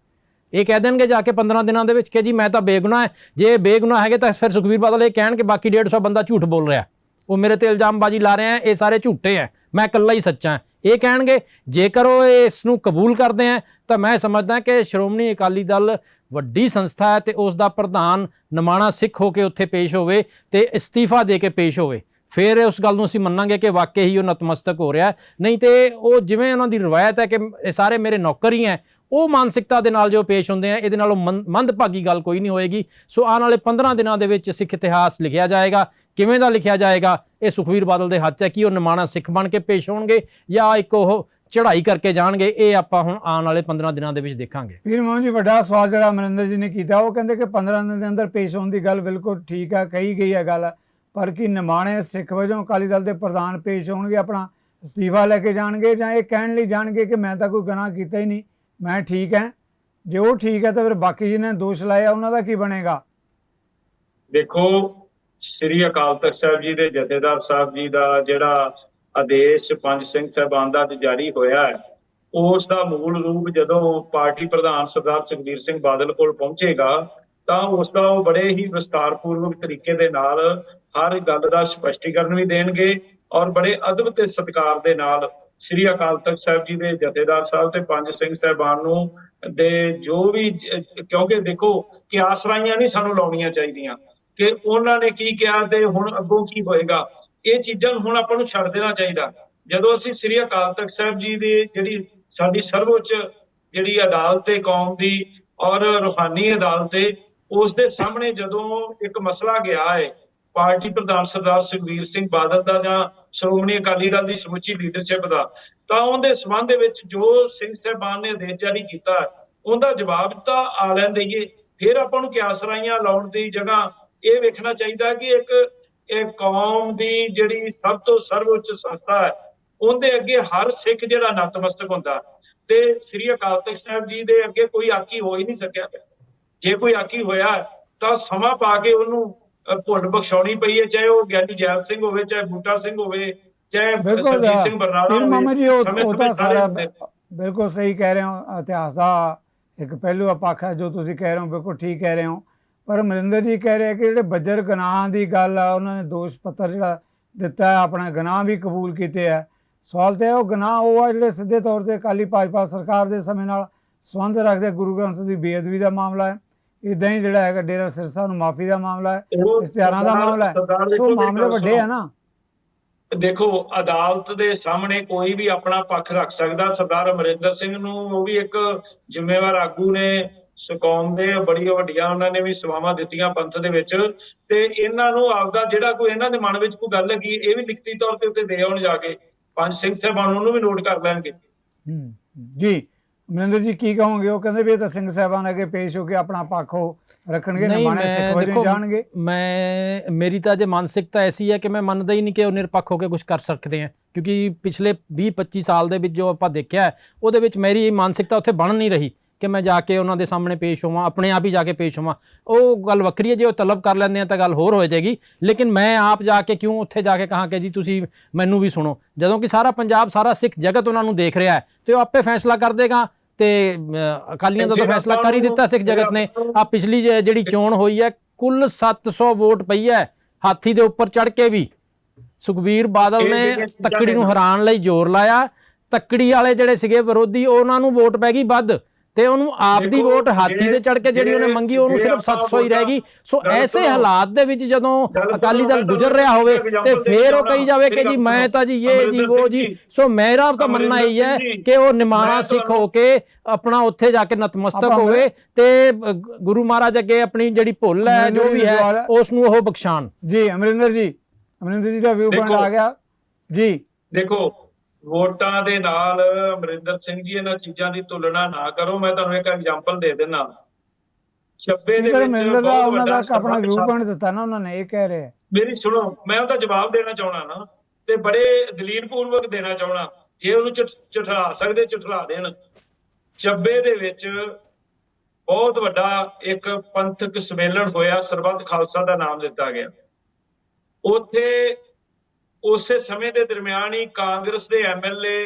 ਇਹ ਕਹਿ ਦੇਣਗੇ ਜਾ ਕੇ 15 ਦਿਨਾਂ ਦੇ ਵਿੱਚ ਕਿ ਜੀ ਮੈਂ ਤਾਂ ਬੇਗੁਨਾਹ ਹੈ, ਜੇ ਬੇਗੁਨਾਹ ਹੈਗੇ ਤਾਂ ਫਿਰ ਸੁਖਬੀਰ ਬਾਦਲ ਇਹ ਕਹਿਣ ਕਿ ਬਾਕੀ 150 ਬੰਦਾ ਝੂਠ ਬੋਲ ਰਿਹਾ। ਉਹ ਮੇਰੇ ਤੇ ਇਲਜ਼ਾਮਬਾਜ਼ੀ ਲਾ ਰਹੇ ਆ, ਇਹ ਸਾਰੇ ਝੂਠੇ ਆ, ਮੈਂ ਇਕੱਲਾ ਹੀ ਸੱਚਾ ਇਹ ਕਹਿਣਗੇ ਜੇਕਰ ਉਹ ਇਸ ਨੂੰ ਕਬੂਲ ਕਰਦੇ ਆ, ਤਾਂ ਮੈਂ ਸਮਝਦਾ ਕਿ ਸ਼੍ਰੋਮਣੀ ਅਕਾਲੀ ਦਲ ਵੱਡੀ ਸੰਸਥਾ ਹੈ ਤੇ ਉਸ ਦਾ ਪ੍ਰਧਾਨ ਨਮਾਣਾ ਸਿੱਖ ਹੋ ਕੇ ਉੱਥੇ ਪੇਸ਼ ਹੋਵੇ ਤੇ ਇਸਤੀਫਾ ਦੇ ਕੇ ਪੇਸ਼ ਹੋਵੇ। ਫਿਰ ਉਸ ਗੱਲ ਨੂੰ ਅਸੀਂ ਮੰਨਾਂਗੇ ਕਿ ਵਾਕਈ ਹੀ ਉਹ ਨਤਮਸਤਕ ਹੋ ਰਿਹਾ ਨਹੀਂ ਤੇ ਉਹ ਜਿਵੇਂ ਉਹਨਾਂ ਦੀ ਰਵਾਇਤ ਹੈ ਕਿ ਇਹ ਸਾਰੇ ਮੇਰੇ ਨੌਕਰ ਹੀ ਹੈ, ਉਹ ਮਾਨਸਿਕਤਾ ਦੇ ਨਾਲ ਜੋ ਪੇਸ਼ ਹੁੰਦੇ ਆ, ਇਹਦੇ ਨਾਲੋਂ ਮੰਦਭਾਗੀ ਗੱਲ ਕੋਈ ਨਹੀਂ ਹੋਏਗੀ। ਸੋ ਆਉਣ ਵਾਲੇ 15 ਦਿਨਾਂ ਦੇ ਵਿੱਚ ਸਿੱਖ ਇਤਿਹਾਸ ਲਿਖਿਆ ਜਾਏਗਾ। ਕਿਵੇਂ ਦਾ ਲਿਖਿਆ ਜਾਏਗਾ, ਇਹ ਸੁਖਵੀਰ ਬਾਦਲ ਦੇ ਹੱਥ 'ਚ ਹੈ। ਕਿ ਉਹ ਨਿਮਾਣਾ ਸਿੱਖ ਬਣ ਕੇ ਪੇਸ਼ ਹੋਣਗੇ ਜਾਂ ਇੱਕ ਉਹ ਚੜ੍ਹਾਈ ਕਰਕੇ ਜਾਣਗੇ ਇਹ ਆਪਾਂ ਹੁਣ ਆਉਣ ਵਾਲੇ 15 ਦਿਨਾਂ ਦੇ ਵਿੱਚ ਦੇਖਾਂਗੇ। ਵੀਰ ਮੋਹਨ ਜੀ ਵੱਡਾ ਸਵਾਲ ਜਿਹੜਾ ਅਮਰਿੰਦਰ ਜੀ ਨੇ ਕੀਤਾ ਉਹ ਕਹਿੰਦੇ ਕਿ 15 ਦਿਨ ਦੇ ਅੰਦਰ ਪੇਸ਼ ਹੋਣ ਦੀ ਗੱਲ ਬਿਲਕੁਲ ਠੀਕ ਹੈ ਕਹੀ ਗਈ ਹੈ ਗੱਲ ਪਰ ਕੀ ਨਿਮਾਣੇ ਸਿੱਖ ਵਜੋਂ ਅਕਾਲੀ ਦਲ ਦੇ ਪ੍ਰਧਾਨ ਪੇਸ਼ ਹੋਣਗੇ ਆਪਣਾ ਅਸਤੀਫਾ ਲੈ ਕੇ ਜਾਣਗੇ ਜਾਂ ਇਹ ਕਹਿਣ ਲਈ ਜਾਣਗੇ ਕਿ ਮੈਂ ਤਾਂ ਕੋਈ ਗੁਨਾਹ ਕੀਤਾ ਹੀ ਨਹੀਂ ਮੈਂ ਠੀਕ ਹਾਂ ਜੇ ਉਹ ਠੀਕ ਹੈ ਤਾਂ ਫਿਰ ਬਾਕੀ ਜਿਹਨੇ ਦੋਸ਼ ਲਾਇਆ ਉਹਨਾਂ ਦਾ ਕੀ ਬਣੇਗਾ? ਦੇਖੋ ਸ੍ਰੀ ਅਕਾਲ ਤਖਤ ਸਾਹਿਬ ਜੀ ਦੇ ਜਥੇਦਾਰ ਸਾਹਿਬ ਜੀ ਦਾ ਜਿਹੜਾ ਆਦੇਸ਼ ਪੰਜ ਸਿੰਘ ਸਾਹਿਬਾਨ ਦਾ ਜਾਰੀ ਹੋਇਆ ਹੈ। ਉਸ ਦਾ ਮੂਲ ਰੂਪ ਜਦੋਂ ਪਾਰਟੀ ਪ੍ਰਧਾਨ ਸਰਦਾਰ ਸੁਖਬੀਰ ਸਿੰਘ ਬਾਦਲ ਕੋਲ ਪਹੁੰਚੇਗਾ, ਤਾਂ ਉਸ ਦਾ ਉਹ ਬੜੇ ਹੀ ਵਿਸਤਾਰਪੂਰਵਕ ਤਰੀਕੇ ਦੇ ਨਾਲ ਹਰ ਗੱਲ ਦਾ ਸਪਸ਼ਟੀਕਰਨ ਵੀ ਦੇਣਗੇ ਔਰ ਬੜੇ ਅਦਬ ਤੇ ਸਤਿਕਾਰ ਦੇ ਨਾਲ ਸ੍ਰੀ ਅਕਾਲ ਤਖਤ ਸਾਹਿਬ ਜੀ ਦੇ ਜਥੇਦਾਰ ਸਾਹਿਬ ਤੇ ਪੰਜ ਸਿੰਘ ਸਾਹਿਬਾਨ ਨੂੰ ਦੇ ਜੋ ਵੀ ਕਿਉਂਕਿ ਦੇਖੋ ਕਿ ਆਸਰਾਈਆਂ ਨਹੀਂ ਸਾਨੂੰ ਲਾਉਣੀਆਂ ਚਾਹੀਦੀਆਂ। ਕਿ ਉਹਨਾਂ ਨੇ ਕੀ ਕਿਹਾ ਤੇ ਹੁਣ ਅੱਗੋਂ ਕੀ ਹੋਏਗਾ? ਇਹ ਚੀਜ਼ਾਂ ਨੂੰ ਹੁਣ ਆਪਾਂ ਨੂੰ ਛੱਡ ਦੇਣਾ ਚਾਹੀਦਾ। ਜਦੋਂ ਅਸੀਂ ਸ੍ਰੀ ਅਕਾਲ ਤਖਤ ਸਾਹਿਬ ਜੀ ਦੀ ਜਿਹੜੀ ਸਾਡੀ ਸਰਵਉੱਚ ਜਿਹੜੀ ਅਦਾਲਤ ਹੈ ਕੌਮ ਦੀ ਔਰ ਰੂਹਾਨੀ ਅਦਾਲਤ ਹੈ ਉਸ ਦੇ ਸਾਹਮਣੇ ਜਦੋਂ ਇੱਕ ਮਸਲਾ ਗਿਆ ਹੈ, ਪਾਰਟੀ ਪ੍ਰਧਾਨ ਸਰਦਾਰ ਸੁਖਬੀਰ ਸਿੰਘ ਬਾਦਲ ਦਾ ਜਾਂ ਸ਼੍ਰੋਮਣੀ ਅਕਾਲੀ ਦਲ ਦੀ ਸਮੁੱਚੀ ਲੀਡਰਸ਼ਿਪ ਦਾ, ਤਾਂ ਉਹਦੇ ਸਬੰਧ ਦੇ ਵਿੱਚ ਜੋ ਸਿੰਘ ਸਾਹਿਬਾਨ ਨੇ ਆਦੇਸ਼ ਜਾਰੀ ਕੀਤਾ, ਉਹਦਾ ਜਵਾਬ ਤਾਂ ਆ ਲੈਣ ਦੇਈਏ। ਫਿਰ ਆਪਾਂ ਨੂੰ ਕਿਆਸ ਰਾਈਆਂ ਲਾਉਣ ਦੀ ਜਗ੍ਹਾ ਇਹ ਵੇਖਣਾ ਚਾਹੀਦਾ ਕਿ ਇੱਕ ਇਹ ਕੌਮ ਦੀ ਜਿਹੜੀ ਸਭ ਤੋਂ ਸਰਵਉੱਚ ਸੰਸਥਾ ਹੈ ਉਹਦੇ ਅੱਗੇ ਹਰ ਸਿੱਖ ਜਿਹੜਾ ਨਤਮਸਤਕ ਹੁੰਦਾ ਤੇ ਸ੍ਰੀ ਅਕਾਲ ਤਖਤ ਸਾਹਿਬ ਜੀ ਦੇ ਅੱਗੇ ਕੋਈ ਆਕੀ ਹੋ ਹੀ ਨਹੀਂ ਸਕਿਆ ਜੇ ਕੋਈ ਆਕੀ ਹੋਇਆ ਤਾਂ ਸਮਾਂ ਪਾ ਕੇ ਉਹਨੂੰ ਭੁੱਲ ਬਖਸ਼ਾਉਣੀ ਪਈ ਹੈ ਚਾਹੇ ਉਹ ਗਿਆਨੀ ਜੈਲ ਸਿੰਘ ਹੋਵੇ ਚਾਹੇ ਬੂਟਾ ਸਿੰਘ ਹੋਵੇ ਚਾਹੇ ਸਰਜੀਤ ਸਿੰਘ ਬਰਨਾਲਾ ਫਿਰ ਮਾਮਾ ਜੀ ਉਹ ਤਾਂ ਸਾਰੇ। ਬਿਲਕੁਲ ਸਹੀ ਕਹਿ ਰਹੇ ਹੋ ਇਤਿਹਾਸ ਦਾ ਇੱਕ ਪਹਿਲੂ ਪੱਖ ਹੈ ਜੋ ਤੁਸੀਂ ਕਹਿ ਰਹੇ ਹੋ ਬਿਲਕੁਲ ਠੀਕ ਕਹਿ ਰਹੇ ਹੋ ਪਰ ਅਮਰਿੰਦਰ ਜੀ ਕਹਿ ਰਹੇ ਕਿ ਜਿਹੜੇ ਬੱਜਰ ਗੁਨਾਹਾਂ ਦੀ ਗੱਲ ਆ ਉਹਨਾਂ ਨੇ ਦੋਸ਼ ਪੱਤਰ ਜਿਹੜਾ ਦਿੱਤਾ ਆਪਣਾ ਗੁਨਾਹ ਵੀ ਕਬੂਲ ਕੀਤੇ ਹੈ ਸਵਾਲ ਤੇ ਉਹ ਗੁਨਾਹ ਉਹ ਆ ਜਿਹੜੇ ਸਿੱਧੇ ਤੌਰ ਤੇ ਅਕਾਲੀ ਭਾਜਪਾ ਸਰਕਾਰ ਦੇ ਸਮੇਂ ਨਾਲ ਸੰਬੰਧ ਰੱਖਦੇ ਗੁਰੂ ਗ੍ਰੰਥ ਸਾਹਿਬ ਦੀ ਬੇਅਦਬੀ ਦਾ ਮਾਮਲਾ ਹੈ ਇਦਾਂ ਹੀ ਜਿਹੜਾ ਹੈਗਾ ਡੇਰਾ ਸਿਰਸਾ ਨੂੰ ਮਾਫੀ ਦਾ ਮਾਮਲਾ ਹੈ ਇਸ਼ਤਿਹਾਰਾਂ ਦਾ ਮਾਮਲਾ ਹੈ। ਸੋ ਮਾਮਲੇ ਵੱਡੇ ਆ ਨਾ। ਦੇਖੋ ਅਦਾਲਤ ਦੇ ਸਾਹਮਣੇ ਕੋਈ ਵੀ ਆਪਣਾ ਪੱਖ ਰੱਖ ਸਕਦਾ ਸਰਦਾਰ ਅਮਰਿੰਦਰ ਸਿੰਘ ਨੂੰ ਉਹ ਵੀ ਇੱਕ ਜ਼ਿੰਮੇਵਾਰ ਆਗੂ ਨੇ ਸ ਕੌਮ ਦੇ ਬੜੀਆਂ ਵੱਡੀਆਂ ਉਹਨਾਂ ਨੇ ਵੀ ਸੇਵਾਵਾਂ ਦਿੱਤੀਆਂ ਪੰਥ ਦੇ ਵਿੱਚ ਤੇ ਇਹਨਾਂ ਨੂੰ ਆਪਦਾ ਜਿਹੜਾ ਕੋਈ ਇਹਨਾਂ ਦੇ ਮਨ ਵਿੱਚ ਕੋਈ ਗੱਲ ਹੈਗੀ ਇਹ ਵੀ ਲਿਖਤੀ ਤੌਰ ਤੇ ਉੱਤੇ ਦੇ ਆਉਣ ਜਾ ਕੇ ਪੰਜ ਸਿੰਘ ਸਾਹਿਬਾਨ ਉਹਨੂੰ ਵੀ ਨੋਟ ਕਰ ਲੈਣਗੇ। ਹੂੰ, ਜੀ ਅਮਰਿੰਦਰ ਜੀ ਕੀ ਕਹੋਗੇ? ਉਹ ਕਹਿੰਦੇ ਵੀ ਇਹ ਤਾਂ ਸਿੰਘ ਸਾਹਿਬਾਨ ਅੱਗੇ ਪੇਸ਼ ਹੋ ਕੇ ਆਪਣਾ ਪੱਖ ਉਹ ਰੱਖਣਗੇ ਨਿਮਾਣੇ ਮੈਂ ਸਿੱਖ ਵਜੋਂ ਜਾਣਗੇ। ਮੈਂ ਮੇਰੀ ਤਾਂ ਜੇ ਮਾਨਸਿਕਤਾ ਐਸੀ ਹੈ ਕਿ ਮੈਂ ਮੰਨਦਾ ਹੀ ਨਹੀਂ ਕਿ ਉਹ ਨਿਰਪੱਖ ਹੋ ਕੇ ਕੁਝ ਕਰ ਸਕਦੇ ਆ। ਕਿਉਂਕਿ ਪਿਛਲੇ 20 25 ਸਾਲ ਦੇ ਵਿੱਚ ਜੋ ਆਪਾਂ ਦੇਖਿਆ ਉਹਦੇ ਵਿੱਚ ਮੇਰੀ ਮਾਨਸਿਕਤਾ ਉੱਥੇ ਬਣ ਨਹੀਂ ਰਹੀ। ਕਿ ਮੈਂ ਜਾ ਕੇ ਉਹਨਾਂ ਦੇ ਸਾਹਮਣੇ ਪੇਸ਼ ਹੋਵਾਂ ਆਪਣੇ ਆਪ ਹੀ ਜਾ ਕੇ ਪੇਸ਼ ਹੋਵਾਂ। ਉਹ ਗੱਲ ਵੱਖਰੀ ਹੈ ਜੇ ਉਹ ਤਲਬ ਕਰ ਲੈਂਦੇ ਆ ਤਾਂ ਗੱਲ ਹੋਰ ਹੋ ਜਾਏਗੀ। ਲੇਕਿਨ ਮੈਂ ਆਪ ਜਾ ਕੇ ਕਿਉਂ ਉੱਥੇ ਜਾ ਕੇ ਕਹਾਂ ਕਿ ਜੀ ਤੁਸੀਂ ਮੈਨੂੰ ਵੀ ਸੁਣੋ। ਜਦੋਂ ਕਿ ਸਾਰਾ ਪੰਜਾਬ ਸਾਰਾ ਸਿੱਖ ਜਗਤ ਉਹਨਾਂ ਨੂੰ ਦੇਖ ਰਿਹਾ ਹੈ ਤੇ ਉਹ ਆਪੇ ਫੈਸਲਾ ਕਰ ਦੇਗਾ। ਤੇ ਅਕਾਲੀਆਂ ਦਾ ਤਾਂ ਫੈਸਲਾ ਕਰ ਹੀ ਦਿੱਤਾ ਸਿੱਖ ਜਗਤ ਨੇ। ਆ ਪਿਛਲੀ ਜਿਹੜੀ ਚੋਣ ਹੋਈ ਹੈ ਕੁੱਲ 700 ਵੋਟ ਪਈ ਹੈ ਹਾਥੀ ਦੇ ਉੱਪਰ ਚੜ ਕੇ ਵੀ। ਸੁਖਬੀਰ ਬਾਦਲ ਨੇ ਤੱਕੜੀ ਨਾ- ਹਰਾਉਣ ਲਈ ਜ਼ੋਰ ਲਾਇਆ। ਤੱਕੜੀ ਵਾਲੇ ਜਿਹੜੇ ਸੀਗੇ ਵਿਰੋਧੀ ਉਹਨਾਂ ਨੂੰ ਵੋਟ ਪੈ ਗਈ ਵੱਧ। ਤੇ ਉਹਨੂੰ ਆਪ ਦੀ ਦੇਖੋ, ਵੋਟ ਹਾਥੀ ਦੇ ਚੜ ਕੇ ਜਿਹੜੀ ਉਹਨੇ ਮੰਗੀ ਉਹਨੂੰ ਸਿਰਫ ਆਪਾਂ 700 ਹੀ ਰਹਿ ਗਈ ਸੋ ਐਸੇ। ਹਾਲਾਤ ਦੇ ਵਿੱਚ ਜਦੋਂ ਅਕਾਲੀ ਦਲ ਗੁਜ਼ਰ ਰਿਹਾ ਹੋਵੇ ਤੇ ਫੇਰ ਉਹ ਕਹੀ ਜਾਵੇ ਕਿ ਜੀ ਮੈਂ। ਤਾਂ ਜੀ ਇਹ ਜੀ ਉਹ ਜੀ ਸੋ ਮੇਰਾ ਤਾਂ ਮੰਨਣਾ ਇਹ ਹੈ ਕਿ ਉਹ ਨਿਮਾਣਾ ਸਿੱਖ ਹੋ ਕੇ ਆਪਣਾ ਉੱਥੇ ਜਾ ਕੇ ਨਤਮਸਤਕ ਹੋਵੇ ਤੇ ਗੁਰੂ ਮਹਾਰਾਜ ਅੱਗੇ ਆਪਣੀ ਜਿਹੜੀ ਭੁੱਲ ਹੈ ਜੋ ਵੀ ਹੈ। ਉਸ ਨੂੰ ਉਹ ਬਖਸ਼ਾਣ ਜੀ ਅਮਰਿੰਦਰ ਜੀ ਅਮਰਿੰਦਰ ਜੀ ਦਾ ਵਿਊ ਪੁਆਇੰਟ। ਆ ਗਿਆ ਜੀ ਦੇਖੋ ਵੋਟਾਂ ਦੇ ਨਾਲ ਅਮਰਿੰਦਰ ਸਿੰਘ ਜੀ ਇਹਨਾਂ ਚੀਜ਼ਾਂ ਦੀ ਤੁਲਨਾ ਨਾ ਕਰੋ। ਮੈਂ ਤੁਹਾਨੂੰ ਇੱਕ ਐਗਜ਼ਾਮਪਲ ਦੇ ਦਿੰਦਾ। ਚੱਬੇ ਦੇ ਪਰ ਵਿੱਚ ਅਮਰਿੰਦਰ ਦਾ ਉਹਨਾਂ ਦਾ ਆਪਣਾ ਵਿਊ ਸਰਬੱਤ ਪੁਆਇੰਟ ਦਿੱਤਾ ਨਾ ਉਹਨਾਂ ਨੇ ਇਹ ਕਹਿ ਰਹੇ। ਮੇਰੀ ਸੁਣੋ ਮੈਂ ਉਹਦਾ ਜਵਾਬ ਦੇਣਾ ਚਾਹਣਾ ਨਾ ਤੇ ਬੜੇ ਦਲੀਲ ਪੂਰਵਕ ਦੇਣਾ ਚਾਹਣਾ ਜੇ ਉਹਨੂੰ ਝੁਠਲਾ ਸਕਦੇ ਝੁਠਲਾ ਦੇਣ। ਚੱਬੇ ਦੇ ਵਿੱਚ ਬਹੁਤ ਵੱਡਾ ਇੱਕ ਪੰਥਕ ਸੰਮੇਲਨ ਹੋਇਆ। ਸਰਬੱਤ ਖਾਲਸਾ ਦਾ ਨਾਮ ਦਿੱਤਾ ਗਿਆ। ਉੱਥੇ ਉਸੇ ਸਮੇਂ ਦੇ ਦਰਮਿਆਨ ਹੀ ਕਾਂਗਰਸ ਦੇ ਐਮਐਲਏ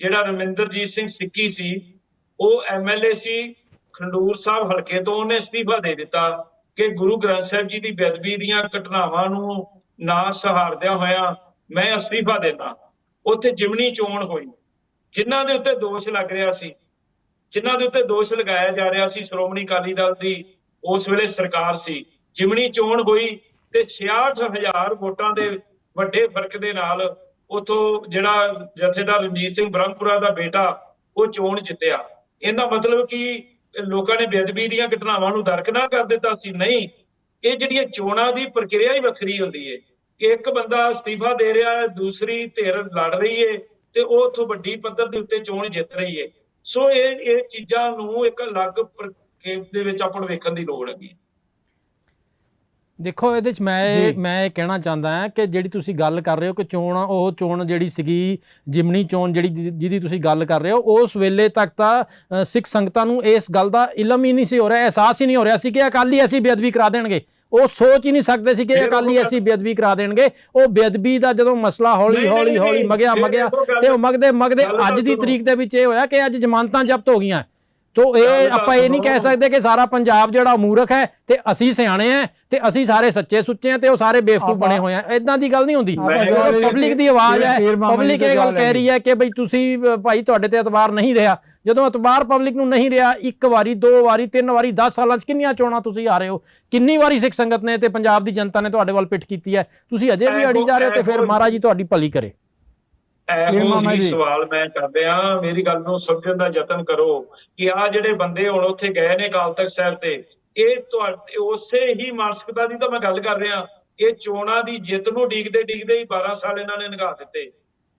ਜਿਹੜਾ ਰਮਿੰਦਰਜੀਤ ਸਿੰਘ ਸਿੱਕੀ ਸੀ, ਉਹ ਐਮਐਲਏ ਸੀ ਖੰਡੂਰ ਸਾਹਿਬ ਹਲਕੇ ਤੋਂ ਉਹਨੇ ਅਸਤੀਫਾ ਦੇ ਦਿੱਤਾ ਕਿ ਗੁਰੂ ਗ੍ਰੰਥ ਸਾਹਿਬ ਜੀ ਦੀ ਬੇਅਦਬੀ ਦੀਆਂ ਘਟਨਾਵਾਂ ਨੂੰ ਨਾ ਸਹਾਰਦਿਆਂ ਹੋਇਆਂ ਮੈਂ ਅਸਤੀਫਾ ਦਿੰਦਾ। ਉੱਥੇ ਜਿਮਨੀ ਚੋਣ ਹੋਈ, ਜਿਨ੍ਹਾਂ ਦੇ ਉੱਤੇ ਦੋਸ਼ ਲੱਗ ਰਿਹਾ ਸੀ, ਜਿਨ੍ਹਾਂ ਦੇ ਉੱਤੇ ਦੋਸ਼ ਲਗਾਇਆ ਜਾ ਰਿਹਾ ਸੀ ਸ਼੍ਰੋਮਣੀ ਅਕਾਲੀ ਦਲ ਦੀ, ਉਸ ਵੇਲੇ ਸਰਕਾਰ ਸੀ। ਜਿਮਨੀ ਚੋਣ ਹੋਈ ਤੇ 66000 ਵੋਟਾਂ ਦੇ ਵੱਡੇ ਫ਼ਰਕ ਦੇ ਨਾਲ ਉਥੋਂ ਜਿਹੜਾ ਜਥੇਦਾਰ ਰਣਜੀਤ ਸਿੰਘ ਬ੍ਰਹਮਪੁਰਾ ਦਾ ਬੇਟਾ, ਉਹ ਚੋਣ ਜਿੱਤਿਆ। ਇਹਦਾ ਮਤਲਬ ਕਿ ਲੋਕਾਂ ਨੇ ਬੇਅਦਬੀ ਦੀਆਂ ਘਟਨਾਵਾਂ ਨੂੰ ਦਰਕਨਾਰ ਕਰ ਦਿੱਤਾ ਸੀ। ਨਹੀਂ, ਇਹ ਜਿਹੜੀਆਂ ਚੋਣਾਂ ਦੀ ਪ੍ਰਕਿਰਿਆ ਹੀ ਵੱਖਰੀ ਹੁੰਦੀ ਹੈ ਕਿ ਇੱਕ ਬੰਦਾ ਅਸਤੀਫਾ ਦੇ ਰਿਹਾ ਹੈ, ਦੂਸਰੀ ਧਿਰ ਲੜ ਰਹੀ ਹੈ ਤੇ ਉਹ ਉਥੋਂ ਵੱਡੀ ਪੱਧਰ ਦੇ ਉੱਤੇ ਚੋਣ ਜਿੱਤ ਰਹੀ ਹੈ ਸੋ ਇਹ ਇਹ ਚੀਜ਼ਾਂ ਨੂੰ ਇੱਕ ਅਲੱਗ ਪ੍ਰਕੇਪ ਦੇ ਵਿੱਚ ਆਪਾਂ ਨੂੰ ਵੇਖਣ ਦੀ ਲੋੜ ਹੈਗੀ। ਦੇਖੋ ਇਹਦੇ ਚ ਮੈਂ। ਮੈਂ ਇਹ ਕਹਿਣਾ ਚਾਹੁੰਦਾ ਹਾਂ ਕਿ ਜਿਹੜੀ ਤੁਸੀਂ ਗੱਲ ਕਰ ਰਹੇ ਹੋ ਕਿ ਚੋਣ ਉਹ ਚੋਣ ਜਿਹੜੀ ਸੀਗੀ ਜਿਮਨੀ ਚੋਣ ਜਿਹੜੀ ਜਿਹਦੀ- ਤੁਸੀਂ ਗੱਲ ਕਰ ਰਹੇ ਹੋ ਉਸ ਵੇਲੇ ਤੱਕ ਤਾਂ ਸਿੱਖ ਸੰਗਤਾਂ ਨੂੰ ਇਸ ਗੱਲ ਦਾ ਇਲਮ ਹੀ ਨਹੀਂ ਸੀ ਹੋ ਰਿਹਾ ਅਹਿਸਾਸ ਹੀ ਨਹੀਂ ਹੋ ਰਿਹਾ ਸੀ ਕਿ ਅਕਾਲੀ ਅਸੀਂ ਬੇਅਦਬੀ ਕਰਾ ਦੇਣਗੇ ਉਹ ਸੋਚ ਹੀ ਨਹੀਂ ਸਕਦੇ ਸੀ ਕਿ ਅਕਾਲੀ ਅਸੀਂ ਬੇਅਦਬੀ ਕਰਾ ਦੇਣਗੇ ਉਹ ਬੇਅਦਬੀ ਦਾ ਜਦੋਂ ਮਸਲਾ ਹੌਲੀ ਹੌਲੀ ਹੌਲੀ ਮਗਿਆ ਮਗਿਆ ਤੇ ਉਹ ਮਗਦੇ ਮਗਦੇ ਅੱਜ ਦੀ। ਤਰੀਕ ਦੇ ਵਿੱਚ ਇਹ ਹੋਇਆ ਕਿ ਅੱਜ ਜ਼ਮਾਨਤਾਂ ਜ਼ਬਤ ਹੋ ਗਈਆਂ ਤੋ ਇਹ ਆਪਾਂ ਇਹ ਨਹੀਂ ਕਹਿ। ਸਕਦੇ ਕਿ ਸਾਰਾ ਪੰਜਾਬ ਜਿਹੜਾ ਮੂਰਖ ਹੈ ਤੇ ਅਸੀਂ ਸਿਆਣੇ ਆ ਤੇ ਅਸੀਂ ਸਾਰੇ ਸੱਚੇ ਸੁੱਚੇ ਆ ਤੇ ਉਹ ਸਾਰੇ ਬੇਵਕੂਫ ਬਣੇ ਹੋਏ ਆ। ਇਦਾਂ ਦੀ ਗੱਲ ਨਹੀਂ ਹੁੰਦੀ। ਪਬਲਿਕ ਦੀ ਆਵਾਜ਼ ਹੈ। ਪਬਲਿਕ ਇਹ ਗੱਲ ਕਹਿ ਰਹੀ ਹੈ ਕਿ ਬਈ ਤੁਸੀਂ ਭਾਈ ਤੁਹਾਡੇ ਤੇ ਇਤਬਾਰ ਨਹੀਂ ਰਿਹਾ। ਜਦੋਂ ਇਤਬਾਰ ਪਬਲਿਕ ਨੂੰ ਨਹੀਂ ਰਿਹਾ ਇੱਕ ਵਾਰੀ ਦੋ ਵਾਰੀ ਤਿੰਨ ਵਾਰੀ 10 ਸਾਲਾਂ 'ਚ ਕਿੰਨੀਆਂ ਚੋਣਾਂ ਤੁਸੀਂ ਆ ਰਹੇ ਹੋ? ਕਿੰਨੀ ਵਾਰੀ ਸਿੱਖ ਸੰਗਤ ਨੇ ਤੇ ਪੰਜਾਬ ਦੀ ਜਨਤਾ ਨੇ ਤੁਹਾਡੇ ਵੱਲ ਪਿੱਠ ਕੀਤੀ ਹੈ? ਤੁਸੀਂ ਅਜੇ ਵੀ ਅੜੀ ਜਾ ਰਹੇ ਹੋ ਤੇ ਫਿਰ ਮਹਾਰਾਜ ਜੀ ਤੁਹਾਡੀ ਭਲੀ ਕਰੇ। ਇਹ ਹੀ ਜੀ। ਸਵਾਲ ਮੈਂ ਕਰ ਰਿਹਾ ਮੇਰੀ ਗੱਲ ਨੂੰ ਸਮਝਣ ਦਾ ਯਤਨ ਕਰੋ ਕਿ ਆ ਜਿਹੜੇ ਬੰਦੇ ਹੁਣ ਉੱਥੇ ਗਏ ਨੇ ਅਕਾਲ ਤਖਤ ਸਾਹਿਬ ਤੇ ਇਹ ਤੁਹਾਡੇ ਉਸੇ ਹੀ ਮਾਨਸਿਕਤਾ ਦੀ ਤਾਂ ਮੈਂ ਗੱਲ ਕਰ ਰਿਹਾ। ਇਹ ਚੋਣਾਂ ਦੀ ਜਿੱਤ ਨੂੰ ਡੀਕਦੇ ਡੀਕਦੇ ਹੀ 12 ਸਾਲ ਇਹਨਾਂ ਨੇ ਨਿਗਾਹ ਦਿੱਤੇ।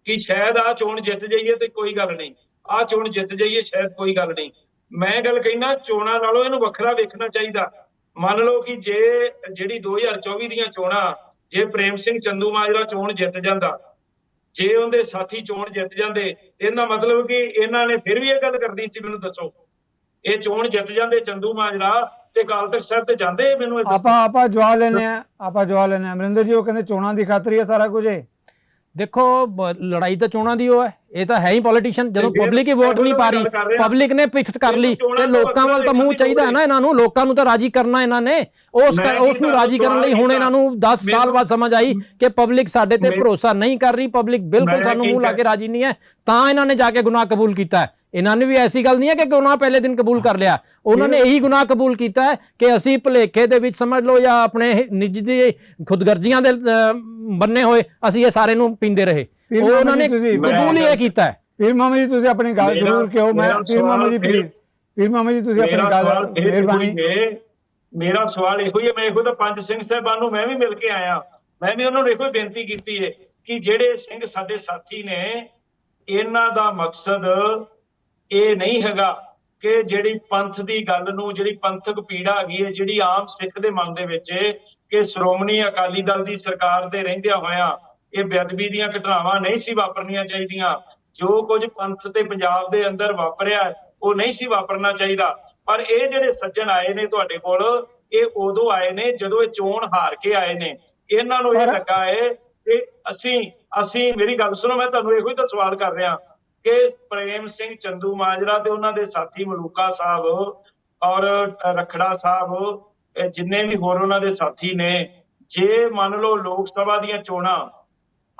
ਕਿ ਸ਼ਾਇਦ ਆ ਚੋਣ ਜਿੱਤ ਜਾਈਏ ਤੇ ਕੋਈ ਗੱਲ ਨਹੀਂ। ਆ ਚੋਣ ਜਿੱਤ ਜਾਈਏ ਸ਼ਾਇਦ ਕੋਈ ਗੱਲ ਨਹੀਂ। ਮੈਂ ਗੱਲ ਕਹਿਣਾ ਚੋਣਾਂ ਨਾਲੋਂ ਇਹਨੂੰ ਵੱਖਰਾ ਵੇਖਣਾ ਚਾਹੀਦਾ। ਮੰਨ ਲਓ ਕਿ ਜੇ ਜਿਹੜੀ 2024 ਦੀਆਂ ਚੋਣਾਂ ਜੇ ਪ੍ਰੇਮ ਸਿੰਘ ਚੰਦੂ ਮਾਜਰਾ ਚੋਣ ਜਿੱਤ ਜਾਂਦਾ ਜੇ ਉਹਦੇ ਸਾਥੀ ਚੋਣ ਜਿੱਤ ਜਾਂਦੇ, ਇਹਦਾ ਮਤਲਬ ਕਿ ਇਹਨਾਂ ਨੇ ਫਿਰ ਵੀ ਇਹ ਗੱਲ ਕਰਨੀ ਸੀ, ਮੈਨੂੰ ਦੱਸੋ। ਇਹ ਚੋਣ ਜਿੱਤ ਜਾਂਦੇ ਚੰਦੂ ਮਾਜਰਾ ਤੇ ਅਕਾਲ ਤਖਤ ਸਾਹਿਬ ਤੇ ਜਾਂਦੇ ਮੈਨੂੰ ਆਪਾਂ ਆਪਾਂ ਜਵਾਬ ਲੈਣੇ ਆ ਆਪਾਂ ਜਵਾ ਲੈਣੇ ਆ ਅਮਰਿੰਦਰ ਜੀ, ਉਹ ਕਹਿੰਦੇ ਚੋਣਾਂ ਦੀ ਖਾਤਰੀ ਹੀ ਹੈ ਸਾਰਾ ਕੁਝ ਇਹ। ਦੇਖੋ ਲੜਾਈ ਤਾਂ ਚੋਣਾਂ ਦੀ ਉਹ ਹੈ। ਇਹ ਤਾਂ ਹੈ ਹੀ ਪੋਲੀਟੀਸ਼ੀਅਨ ਜਦੋਂ ਪਬਲਿਕ ਹੀ ਵੋਟ ਨਹੀਂ ਪਾ ਰਹੀ। ਪਬਲਿਕ ਨੇ ਪਿੱਠ ਕਰ ਲਈ। ਤੇ ਲੋਕਾਂ ਵੱਲ ਤਾਂ ਮੂੰਹ ਚਾਹੀਦਾ ਹੈ ਨਾ ਇਹਨਾਂ ਨੂੰ। ਲੋਕਾਂ ਨੂੰ ਤਾਂ ਰਾਜੀ ਕਰਨਾ ਇਹਨਾਂ ਨੇ। ਉਸ ਉਸ ਨੂੰ ਰਾਜੀ ਕਰਨ ਲਈ ਹੁਣ ਇਹਨਾਂ ਨੂੰ 10 ਸਾਲ ਬਾਅਦ ਸਮਝ ਆਈ ਕਿ ਪਬਲਿਕ ਸਾਡੇ ਤੇ ਭਰੋਸਾ ਨਹੀਂ ਕਰ ਰਹੀ। ਪਬਲਿਕ ਬਿਲਕੁਲ ਸਾਨੂੰ ਮੂੰਹ ਲਾ ਕੇ ਰਾਜੀ ਨਹੀਂ ਹੈ। ਤਾਂ ਇਹਨਾਂ ਨੇ ਜਾ ਕੇ ਗੁਨਾਹ ਕਬੂਲ ਕੀਤਾ ਹੈ। ਇਹਨਾਂ ਨੇ ਵੀ ਐਸੀ ਗੱਲ ਨਹੀਂ ਹੈ ਕਿ ਗੁਨਾਹ ਪਹਿਲੇ ਦਿਨ ਕਬੂਲ ਕਰ ਲਿਆ। ਉਹਨਾਂ ਨੇ ਇਹੀ ਗੁਨਾਹ ਕਬੂਲ ਕੀਤਾ ਹੈ ਕਿ ਅਸੀਂ ਭੁਲੇਖੇ ਦੇ ਵਿੱਚ ਸਮਝ ਲਓ ਜਾਂ ਆਪਣੇ ਨਿੱਜ ਦੀ ਖੁਦਗਰਜ਼ੀਆਂ ਦੇ ਬੰਨੇ ਹੋਏ ਅਸੀਂ ਇਹ ਸਾਰੇ ਨੂੰ ਪੀਂਦੇ ਰਹੇ। ਉਹਨਾਂ ਨੇ ਕਬੂਲ ਹੀ ਇਹ ਕੀਤਾ ਹੈ। ਪੀਰ ਮਾਮਾ ਜੀ ਤੁਸੀਂ ਆਪਣੀ ਗੱਲ ਮੇਰਾ- ਜ਼ਰੂਰ ਕਿਹੋ ਮੈਂ ਪੀਰ ਮਾਮਾ ਜੀ ਸਵਾਲ ਪਲੀਜ਼ ਪੀਰ ਮਾਮਾ ਜੀ ਤੁਸੀਂ ਆਪਣੀ ਗੱਲ ਮਿਹਰਬਾਨੀ। ਇਹੋ ਹੀ ਹੈ। ਮੇਰਾ ਸਵਾਲ ਇਹੋ ਹੀ ਹੈ ਮੈਂ ਇਹੋ ਤਾਂ ਪੰਜ ਸਿੰਘ ਸਾਹਿਬਾਨ ਨੂੰ ਮੈਂ ਵੀ ਮਿਲ ਕੇ ਆਇਆ। ਮੈਂ ਵੀ ਉਹਨਾਂ ਨੂੰ ਇਹੋ ਹੀ ਬੇਨਤੀ ਕੀਤੀ ਹੈ ਕਿ ਜਿਹੜੇ ਸਿੰਘ ਸਾਡੇ ਸਾਥੀ ਨੇ ਇਹਨਾਂ ਦਾ ਮਕਸਦ ਇਹ ਨਹੀਂ ਹੈਗਾ ਕਿ ਜਿਹੜੀ ਪੰਥ ਦੀ ਗੱਲ ਨੂੰ ਜਿਹੜੀ ਪੰਥਕ ਪੀੜਾ ਹੈਗੀ ਹੈ ਜਿਹੜੀ ਆਮ ਸਿੱਖ ਦੇ ਮਨ ਦੇ ਵਿੱਚ ਕਿ ਸ਼੍ਰੋਮਣੀ ਅਕਾਲੀ ਦਲ ਦੀ ਸਰਕਾਰ ਦੇ ਰਹਿੰਦਿਆਂ ਹੋਇਆਂ ਇਹ ਬੇਅਦਬੀ ਦੀਆਂ ਘਟਨਾਵਾਂ ਨਹੀਂ ਸੀ ਵਾਪਰਨੀਆਂ ਚਾਹੀਦੀਆਂ। ਜੋ ਕੁਝ ਪੰਥ ਤੇ ਪੰਜਾਬ ਦੇ ਅੰਦਰ ਵਾਪਰਿਆ ਉਹ ਨਹੀਂ ਸੀ ਵਾਪਰਨਾ ਚਾਹੀਦਾ। ਪਰ ਇਹ ਜਿਹੜੇ ਸੱਜਣ ਆਏ ਨੇ ਤੁਹਾਡੇ ਕੋਲ ਇਹ ਉਦੋਂ ਆਏ ਨੇ ਜਦੋਂ ਇਹ ਚੋਣ ਹਾਰ ਕੇ ਆਏ ਨੇ। ਇਹਨਾਂ ਨੂੰ ਇਹ ਲੱਗਾ ਹੈ ਕਿ ਅਸੀਂ ਅਸੀਂ ਮੇਰੀ ਗੱਲ ਸੁਣੋ ਮੈਂ ਤੁਹਾਨੂੰ ਇਹੋ ਹੀ ਤਾਂ ਸਵਾਲ ਕਰ ਰਿਹਾ। ਕਿ ਪ੍ਰੇਮ ਸਿੰਘ ਚੰਦੂ ਮਾਜਰਾ ਤੇ ਉਹਨਾਂ ਦੇ ਸਾਥੀ ਮਲੂਕਾ ਸਾਹਿਬ ਔਰ ਰਖੜਾ ਸਾਹਿਬ ਜਿੰਨੇ ਵੀ ਹੋਰ ਉਹਨਾਂ ਦੇ ਸਾਥੀ ਨੇ, ਜੇ ਮੰਨ ਲਓ ਲੋਕ ਸਭਾ ਦੀਆਂ ਚੋਣਾਂ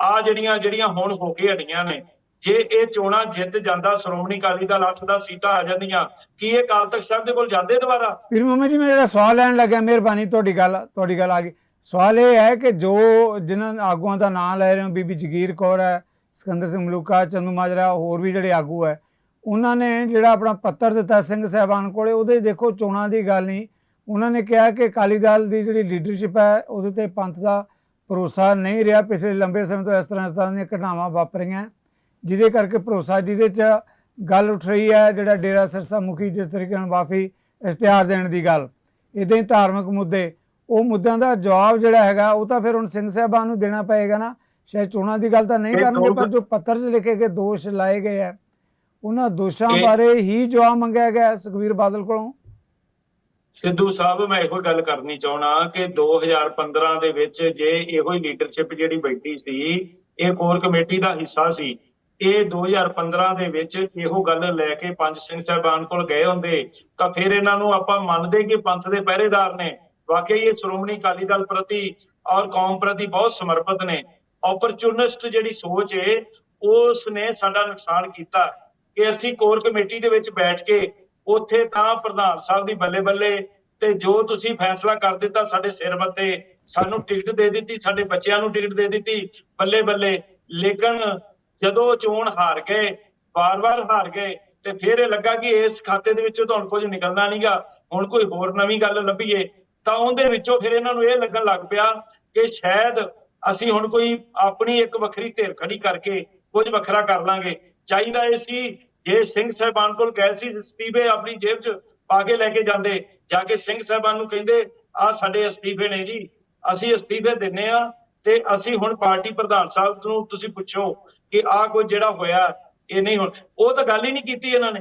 ਆ ਜਿਹੜੀਆਂ ਜਿਹੜੀਆਂ ਹੁਣ ਹੋ ਕੇ ਹਟੀਆਂ ਨੇ, ਜੇ ਇਹ ਚੋਣਾਂ ਜਿੱਤ ਜਾਂਦਾ, ਸ਼੍ਰੋਮਣੀ ਅਕਾਲੀ ਦਲ 8 ਦਾ ਸੀਟਾਂ ਆ ਜਾਂਦੀਆਂ, ਕੀ ਇਹ ਅਕਾਲ ਤਖਤ ਸਾਹਿਬ ਦੇ ਕੋਲ ਜਾਂਦੇ ਦੁਬਾਰਾ? ਪੀਰ ਮਾਮਾ ਜੀ, ਮੈਂ ਜਿਹੜਾ ਸਵਾਲ ਲੈਣ ਲੱਗਿਆ, ਮਿਹਰਬਾਨੀ ਤੁਹਾਡੀ ਗੱਲ ਤੁਹਾਡੀ ਗੱਲ ਆ ਗਈ। ਸਵਾਲ ਇਹ ਹੈ ਕਿ ਜੋ ਜਿਨ੍ਹਾਂ ਆਗੂਆਂ ਦਾ ਨਾਮ ਲੈ ਰਹੇ ਹੋ, ਬੀਬੀ ਜਗੀਰ ਕੌਰ ਹੈ ਸਿਕੰਦਰ ਸਿੰਘ ਮਲੂਕਾ, ਚੰਦੂ ਮਾਜਰਾ, ਹੋਰ ਵੀ ਜਿਹੜੇ ਆਗੂ ਹੈ, ਉਹਨਾਂ ਨੇ ਜਿਹੜਾ ਆਪਣਾ ਪੱਤਰ ਦਿੱਤਾ ਸਿੰਘ ਸਾਹਿਬਾਨ ਕੋਲੇ, ਉਹਦੇ ਦੇਖੋ ਚੋਣਾਂ ਦੀ ਗੱਲ ਨਹੀਂ। ਉਹਨਾਂ ਨੇ ਕਿਹਾ ਕਿ ਅਕਾਲੀ ਦਲ ਦੀ ਜਿਹੜੀ ਲੀਡਰਸ਼ਿਪ ਹੈ, ਉਹਦੇ ਤੇ ਪੰਥ ਦਾ ਭਰੋਸਾ ਨਹੀਂ ਰਿਹਾ। ਪਿਛਲੇ ਲੰਬੇ ਸਮੇਂ ਤੋਂ ਇਸ ਤਰ੍ਹਾਂ ਇਸ ਤਰ੍ਹਾਂ ਦੀਆਂ ਘਟਨਾਵਾਂ ਵਾਪਰੀਆਂ, ਜਿਹਦੇ ਕਰਕੇ ਭਰੋਸਾ ਜਿਹਦੇ 'ਚ ਗੱਲ ਉੱਠ ਰਹੀ ਹੈ, ਜਿਹੜਾ ਡੇਰਾ ਸਿਰਸਾ ਮੁਖੀ ਜਿਸ ਤਰੀਕੇ ਨਾਲ ਵਾਫੀ ਇਸ਼ਤਿਹਾਰ ਦੇਣ ਦੀ ਗੱਲ। ਇਦਾਂ ਹੀ ਧਾਰਮਿਕ ਮੁੱਦੇ, ਉਹ ਮੁੱਦਿਆਂ ਦਾ ਜਵਾਬ ਜਿਹੜਾ ਹੈਗਾ, ਉਹ ਤਾਂ ਫਿਰ ਹੁਣ ਸਿੰਘ ਸਾਹਿਬਾਨ ਨੂੰ ਦੇਣਾ ਪਏਗਾ ਨਾ। ਸ਼ਾਇਦ ਚੋਣਾਂ ਦੀ ਗੱਲ ਤਾਂ ਨਹੀਂ ਕਰਨਗੇ ਪਰ ਜੋ ਪੱਤਰ 'ਚ ਲਿਖੇ ਗਏ ਦੋਸ਼ ਲਾਏ ਗਏ ਆ। ਉਹਨਾਂ ਦੋਸ਼ਾਂ ਬਾਰੇ ਹੀ ਜਵਾਬ ਮੰਗਿਆ ਗਿਆ ਹੈ ਸੁਖਬੀਰ ਬਾਦਲ ਕੋਲੋਂ। ਸਿੱਧੂ ਸਾਹਿਬ ਮੈਂ ਇਹੋ ਗੱਲ ਕਰਨੀ ਚਾਹਣਾ ਕਿ 2015 ਦੇ ਵਿੱਚ ਜੇ ਇਹੋ ਹੀ ਲੀਡਰਸ਼ਿਪ ਜਿਹੜੀ ਬੈਠੀ ਸੀ ਇਹ ਕੋਰ ਕਮੇਟੀ ਦਾ ਹਿੱਸਾ ਸੀ। ਇਹ 2015 ਦੇ ਵਿੱਚ ਇਹੋ ਗੱਲ ਲੈ ਕੇ ਪੰਜ ਸਿੰਘ ਸਾਹਿਬਾਨ ਕੋਲ ਗਏ ਹੁੰਦੇ ਤਾਂ ਫਿਰ ਇਹਨਾਂ ਨੂੰ ਆਪਾਂ ਮੰਨਦੇ ਕਿ ਪੰਥ ਦੇ ਪਹਿਰੇਦਾਰ ਨੇ। ਵਾਕਈ ਇਹ ਸ਼੍ਰੋਮਣੀ ਅਕਾਲੀ ਦਲ ਪ੍ਰਤੀ ਔਰ ਕੌਮ ਪ੍ਰਤੀ ਬਹੁਤ ਸਮਰਪਿਤ ਨੇ। ਓਪਰਚੁਨਿਸਟ ਜਿਹੜੀ ਸੋਚ ਹੈ ਉਸ ਨੇ ਸਾਡਾ ਨੁਕਸਾਨ ਕੀਤਾ। ਕਿ ਅਸੀਂ ਕੋਰ ਕਮੇਟੀ ਦੇ ਵਿੱਚ ਬੈਠ ਕੇ ਉੱਥੇ ਤਾਂ ਪ੍ਰਧਾਨ ਸਾਹਿਬ ਦੀ ਬੱਲੇ ਬੱਲੇ ਤੇ ਜੋ ਤੁਸੀਂ ਫੈਸਲਾ ਕਰ ਦਿੱਤਾ ਸਾਡੇ ਸਿਰ ਮੱਤੇ ਸਾਨੂੰ ਟਿਕਟ ਦੇ ਦਿੱਤੀ, ਸਾਡੇ ਬੱਚਿਆਂ ਨੂੰ ਟਿਕਟ ਦੇ ਦਿੱਤੀ, ਬੱਲੇ ਬੱਲੇ। ਲੇਕਿਨ ਜਦੋਂ ਚੋਣ ਹਾਰ ਗਏ, ਵਾਰ-ਵਾਰ ਹਾਰ ਗਏ, ਤੇ ਫਿਰ ਇਹ ਲੱਗਾ ਕਿ ਇਸ ਖਾਤੇ ਦੇ ਵਿੱਚੋਂ ਤੁਹਾਨੂੰ ਹੁਣ ਕੁਝ ਨਿਕਲਣਾ ਨਹੀਂਗਾ ਹੁਣ ਕੋਈ ਹੋਰ ਨਵੀਂ ਗੱਲ ਲੱਭੀਏ, ਤਾਂ ਉਹਦੇ ਵਿੱਚੋਂ ਫਿਰ ਇਹਨਾਂ ਨੂੰ ਇਹ ਲੱਗਣ ਲੱਗ ਪਿਆ ਕਿ ਸ਼ਾਇਦ ਅਸੀਂ ਹੁਣ ਕੋਈ ਆਪਣੀ ਇੱਕ ਵੱਖਰੀ ਧਿਰ ਖੜੀ ਕਰਕੇ ਕੁਝ ਵੱਖਰਾ ਕਰ ਲਾਂਗੇ। ਚਾਹੀਦਾ ਇਹ ਸੀ, ਜੇ ਸਿੰਘ ਸਾਹਿਬਾਨ ਕੋਲ ਗਏ ਸੀ, ਅਸਤੀਫੇ ਆਪਣੀ ਜੇਬ 'ਚ ਪਾ ਕੇ ਲੈ ਕੇ ਜਾਂਦੇ। ਜਾ ਕੇ ਸਿੰਘ ਸਾਹਿਬਾਨ ਨੂੰ ਕਹਿੰਦੇ ਆ ਸਾਡੇ ਅਸਤੀਫੇ ਨੇ ਜੀ, ਅਸੀਂ ਅਸਤੀਫੇ ਦਿੰਨੇ ਆ ਤੇ ਅਸੀਂ ਹੁਣ ਪਾਰਟੀ ਪ੍ਰਧਾਨ ਸਾਹਿਬ ਨੂੰ ਤੁਸੀਂ ਪੁੱਛੋ ਕਿ ਆ ਕੋਈ ਜਿਹੜਾ ਹੋਇਆ, ਇਹ ਨਹੀਂ ਹੁਣ। ਉਹ ਤਾਂ ਗੱਲ ਹੀ ਨਹੀਂ ਕੀਤੀ ਇਹਨਾਂ ਨੇ।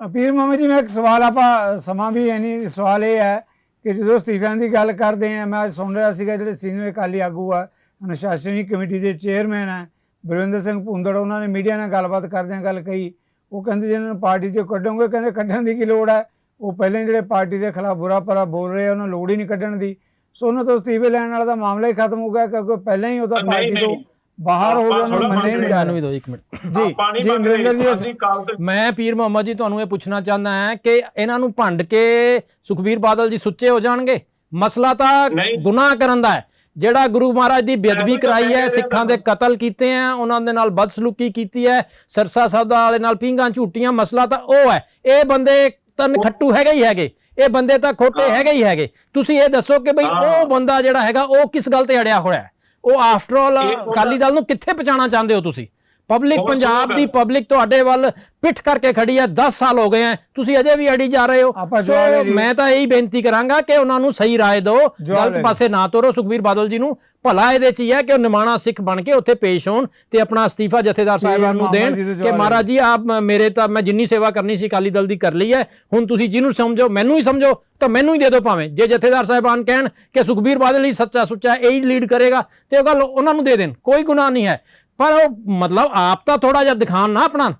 ਅਪੀਰ ਮਾਮਾ ਜੀ, ਮੈਂ ਇੱਕ ਸਵਾਲ ਆਪਾਂ ਸਮਾਂ ਵੀ ਹੈ ਨਹੀਂ ਸਵਾਲ ਇਹ ਹੈ ਕਿ ਜਦੋਂ ਅਸਤੀਫਿਆਂ ਦੀ ਗੱਲ ਕਰਦੇ ਆ, ਮੈਂ ਸੁਣ ਰਿਹਾ ਸੀਗਾ ਜਿਹੜੇ ਸੀਨੀਅਰ ਅਕਾਲੀ ਆਗੂ ਆ ਅਨੁਸ਼ਾਸਨੀ ਕਮੇਟੀ ਦੇ ਚੇਅਰਮੈਨ ਹੈ। ਬਲਵਿੰਦਰ ਸਿੰਘ ਭੁੰਦੜ ਉਹਨਾਂ ਨੇ ਮੀਡੀਆ ਨਾਲ ਗੱਲਬਾਤ ਕਰਦਿਆਂ ਗੱਲ ਕਹੀ। ਉਹ ਕਹਿੰਦੇ ਜਿਹਨਾਂ ਨੂੰ ਪਾਰਟੀ ਚੋਂ ਕੱਢੋਗੇ ਕਹਿੰਦੇ ਕੱਢਣ ਦੀ ਕੀ ਲੋੜ ਹੈ? ਉਹ ਪਹਿਲਾਂ ਜਿਹੜੇ ਪਾਰਟੀ ਦੇ ਖਿਲਾਫ ਬੁਰਾ ਭਲਾ ਬੋਲ ਰਹੇ ਉਹਨਾਂ ਨੂੰ ਲੋੜ ਹੀ ਨਹੀਂ ਕੱਢਣ ਦੀ। ਸੋ ਉਹਨਾਂ ਤੋਂ ਅਸਤੀਫੇ ਲੈਣ ਵਾਲਾ ਦਾ ਮਾਮਲਾ ਹੀ ਖਤਮ ਹੋ ਗਿਆ ਕਿਉਂਕਿ ਪਹਿਲਾਂ ਹੀ ਉਹਦਾ ਪਾਰਟੀ ਤੋਂ ਬਾਹਰ ਹੋ ਗਿਆ ਉਹਨੂੰ ਮੰਨੇ ਨਹੀਂ ਜਾ ਮੈਨੂੰ ਵੀ ਦਿਓ ਇੱਕ ਮਿੰਟ। ਜੀ ਜੀ ਅਮਰਿੰਦਰ ਜੀ ਮੈਂ ਪੀਰ ਮੁਹੰਮਦ ਜੀ ਤੁਹਾਨੂੰ ਇਹ ਪੁੱਛਣਾ ਚਾਹੁੰਦਾ ਹਾਂ ਕਿ ਇਹਨਾਂ ਨੂੰ ਭੰਡ ਕੇ ਸੁਖਬੀਰ ਬਾਦਲ ਜੀ ਸੁੱਚੇ ਹੋ ਜਾਣਗੇ? ਮਸਲਾ ਤਾਂ ਨਹੀਂ। ਗੁਨਾਹ ਕਰਨ ਦਾ ਹੈ। ਜਿਹੜਾ ਗੁਰੂ ਮਹਾਰਾਜ ਦੀ ਬੇਅਦਬੀ ਕਰਾਈ ਹੈ ਸਿੱਖਾਂ ਦੇ ਕਤਲ ਕੀਤੇ ਆ ਉਹਨਾਂ ਦੇ ਨਾਲ ਬਦਸਲੂਕੀ ਕੀਤੀ ਹੈ ਸਰਸਾ ਸੌਦਾ ਵਾਲੇ ਨਾਲ ਪਿੰਗਾਂ ਝੂਟੀਆਂ ਮਸਲਾ ਤਾਂ ਉਹ ਹੈ। ਇਹ ਬੰਦੇ ਤਾਂ ਖੱਟੂ ਹੈਗੇ ਹੀ ਹੈਗੇ। ਇਹ ਬੰਦੇ ਤਾਂ ਖੋਟੇ। ਹੈਗੇ ਹੀ ਹੈਗੇ। ਤੁਸੀਂ ਇਹ ਦੱਸੋ ਕਿ ਬਈ। ਉਹ ਬੰਦਾ ਜਿਹੜਾ ਹੈਗਾ ਉਹ ਕਿਸ ਗੱਲ ਤੇ ਅੜਿਆ ਹੋਇਆ ਉਹ ਆਫਟਰ ਆਲ ਅਕਾਲੀ ਦਲ ਨੂੰ ਕਿੱਥੇ ਪਹੁੰਚਾਉਣਾ ਚਾਹੁੰਦੇ ਹੋ ਤੁਸੀਂ? ਪਬਲਿਕ ਪੰਜਾਬ ਦੀ। ਪਬਲਿਕ ਤੁਹਾਡੇ ਵੱਲ ਪਿੱਠ ਕਰਕੇ ਖੜੀ ਹੈ 10 ਸਾਲ ਹੋ ਗਏ ਹੈ ਤੁਸੀਂ ਅਜੇ ਵੀ ਅੜੀ ਜਾ ਰਹੇ ਹੋ। ਸੋ। ਮੈਂ ਤਾਂ ਇਹੀ ਬੇਨਤੀ ਕਰਾਂਗਾ ਕਿ ਉਹਨਾਂ ਨੂੰ ਸਹੀ ਰਾਏ ਦਿਓ। ਗਲਤ। ਪਾਸੇ ਨਾ ਤੋਰੋ। ਸੁਖਬੀਰ ਬਾਦਲ ਜੀ ਨੂੰ ਭਲਾ ਇਹਦੇ ਚ ਹੀ ਹੈ ਕਿ ਉਹ ਨਿਮਾਣਾ ਸਿੱਖ ਬਣ ਕੇ ਉੱਥੇ ਪੇਸ਼ ਹੋਣ ਤੇ ਆਪਣਾ ਅਸਤੀਫਾ ਜਥੇਦਾਰ ਸਾਹਿਬਾਨ ਨੂੰ ਦੇਣ ਕਿ ਮਹਾਰਾਜ ਜੀ ਆਪ ਮੇਰੇ ਤਾਂ ਮੈਂ ਜਿੰਨੀ ਸੇਵਾ ਕਰਨੀ ਸੀ ਅਕਾਲੀ ਦਲ ਦੀ ਕਰ ਲਈ ਹੈ। ਹੁਣ ਤੁਸੀਂ ਜਿਹਨੂੰ ਸਮਝੋ ਮੈਨੂੰ ਹੀ ਸਮਝੋ ਤਾਂ ਮੈਨੂੰ ਹੀ ਦੇ ਦਿਓ ਭਾਵੇਂ। ਜੇ ਜਥੇਦਾਰ ਸਾਹਿਬਾਨ ਕਹਿਣ ਕਿ ਸੁਖਬੀਰ ਬਾਦਲ ਹੀ ਸੱਚਾ ਸੁੱਚਾ ਇਹੀ ਲੀਡ ਕਰੇਗਾ ਤੇ ਉਹ ਗੱਲ ਉਹਨਾਂ ਨੂੰ ਦੇ ਦੇਣ। ਕੋਈ ਗੁਨਾਹ ਨਹੀਂ ਹੈ। ਪਰ ਉਹ ਮਤਲਬ ਆਪ ਤਾਂ ਥੋੜਾ ਜਿਹਾ ਦਿਖਾਣ ਨਾ ਆਪਣਾ।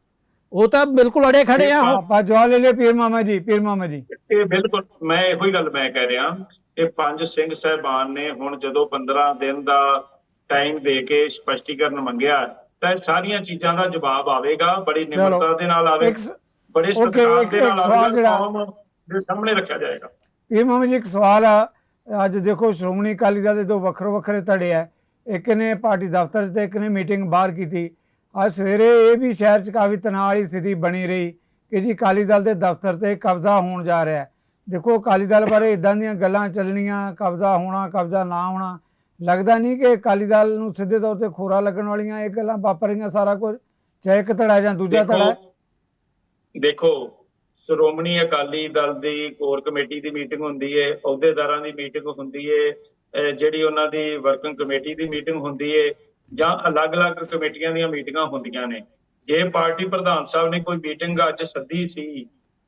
ਉਹ ਤਾਂ ਬਿਲਕੁਲ ਅੜੇ ਖੜੇ ਆ ਉਹ। ਆਪਾਂ ਜਵਾਬ ਲੈ ਲਿਆ ਪੀਰ ਮਾਮਾ ਜੀ ਪੀਰ ਮਾਮਾ ਜੀ। ਇਹ ਬਿਲਕੁਲ ਮੈਂ ਇਹੋ ਹੀ ਗੱਲ ਮੈਂ ਕਹਿ ਰਿਹਾ। ਇਹ ਪੰਜ ਸਿੰਘ ਸਹਿਬਾਨ ਨੇ ਹੁਣ ਜਦੋਂ 15 ਦਿਨ ਦਾ ਟਾਈਮ ਦੇ ਕੇ ਸਪਸ਼ਟੀਕਰਨ ਮੰਗਿਆ ਤਾਂ ਇਹ ਸਾਰੀਆਂ ਚੀਜ਼ਾਂ ਦਾ ਜਵਾਬ ਆਵੇਗਾ ਬੜੀ। ਨਿਮਰਤਾ ਦੇ ਨਾਲ ਇੱਕ ਸ- ਬੜੇ Okay, ਸਤਿਕਾਰ ਇੱਕ- ਦੇ ਇੱਕ ਨਾਲ ਸਵਾਲ ਆਵੇਗਾ ਜਿਹੜਾ- ਕੌਮ ਦੇ ਸਾਹਮਣੇ ਰੱਖਿਆ ਜਾਏਗਾ। ਪੀਰ ਮਾਮਾ ਜੀ ਇੱਕ ਸਵਾਲ ਆ। ਅੱਜ ਦੇਖੋ ਸ਼੍ਰੋਮਣੀ ਅਕਾਲੀ ਦਲ ਦੇ ਦੋ ਵੱਖਰੇ ਵੱਖਰੇ ਧੜੇ ਆ। ਇੱਕ ਨੇ ਪਾਰਟੀ ਦਫ਼ਤਰ 'ਚ ਤੇ ਇੱਕ ਨੇ ਮੀਟਿੰਗ ਬਾਹਰ ਕੀਤੀ। ਅੱਜ ਸਵੇਰੇ ਇਹ ਵੀ ਸ਼ਹਿਰ 'ਚ ਕਾਫੀ ਤਣਾਅ ਵਾਲੀ ਸਥਿਤੀ ਬਣੀ ਰਹੀ ਕਿ ਜੀ ਅਕਾਲੀ ਦਲ ਦੇ ਦਫ਼ਤਰ ਤੇ ਕਬਜ਼ਾ ਹੋਣ ਜਾ ਰਿਹਾ ਹੈ। ਦੇਖੋ ਅਕਾਲੀ ਦਲ ਬਾਰੇ ਇਦਾਂ ਦੀਆਂ ਗੱਲਾਂ ਚੱਲਣੀਆਂ, ਕਬਜ਼ਾ ਹੋਣਾ, ਕਬਜ਼ਾ ਨਾ ਹੋਣਾ। ਲੱਗਦਾ ਨਹੀਂ ਕਿ ਅਕਾਲੀ ਦਲ ਨੂੰ ਸਿੱਧੇ ਤੌਰ ਤੇ ਖੋਰਾ ਲੱਗਣ ਵਾਲੀਆਂ ਇਹ ਗੱਲਾਂ ਵਾਪਰ ਰਹੀਆਂ ਸਾਰਾ ਕੁਝ। ਚਾਹੇ ਇੱਕ ਧੜਾ ਜਾਂ ਦੂਜਾ ਧੜਾ। ਦੇਖੋ ਸ਼੍ਰੋਮਣੀ ਅਕਾਲੀ ਦਲ ਦੀ ਕੋਰ ਕਮੇਟੀ ਦੀ ਮੀਟਿੰਗ ਹੁੰਦੀ ਹੈ ਅਹੁਦੇਦਾਰਾਂ ਦੀ ਮੀਟਿੰਗ ਹੁੰਦੀ ਹੈ ਜਿਹੜੀ ਉਹਨਾਂ ਦੀ ਵਰਕਿੰਗ ਕਮੇਟੀ ਦੀ ਮੀਟਿੰਗ ਹੁੰਦੀ ਹੈ ਜਾਂ ਅਲੱਗ-ਅਲੱਗ ਕਮੇਟੀਆਂ ਦੀਆਂ ਮੀਟਿੰਗਾਂ ਹੁੰਦੀਆਂ ਨੇ। ਜੇ ਪਾਰਟੀ ਪ੍ਰਧਾਨ ਸਾਹਿਬ ਨੇ ਕੋਈ ਮੀਟਿੰਗ ਅੱਜ ਸੱਦੀ ਸੀ,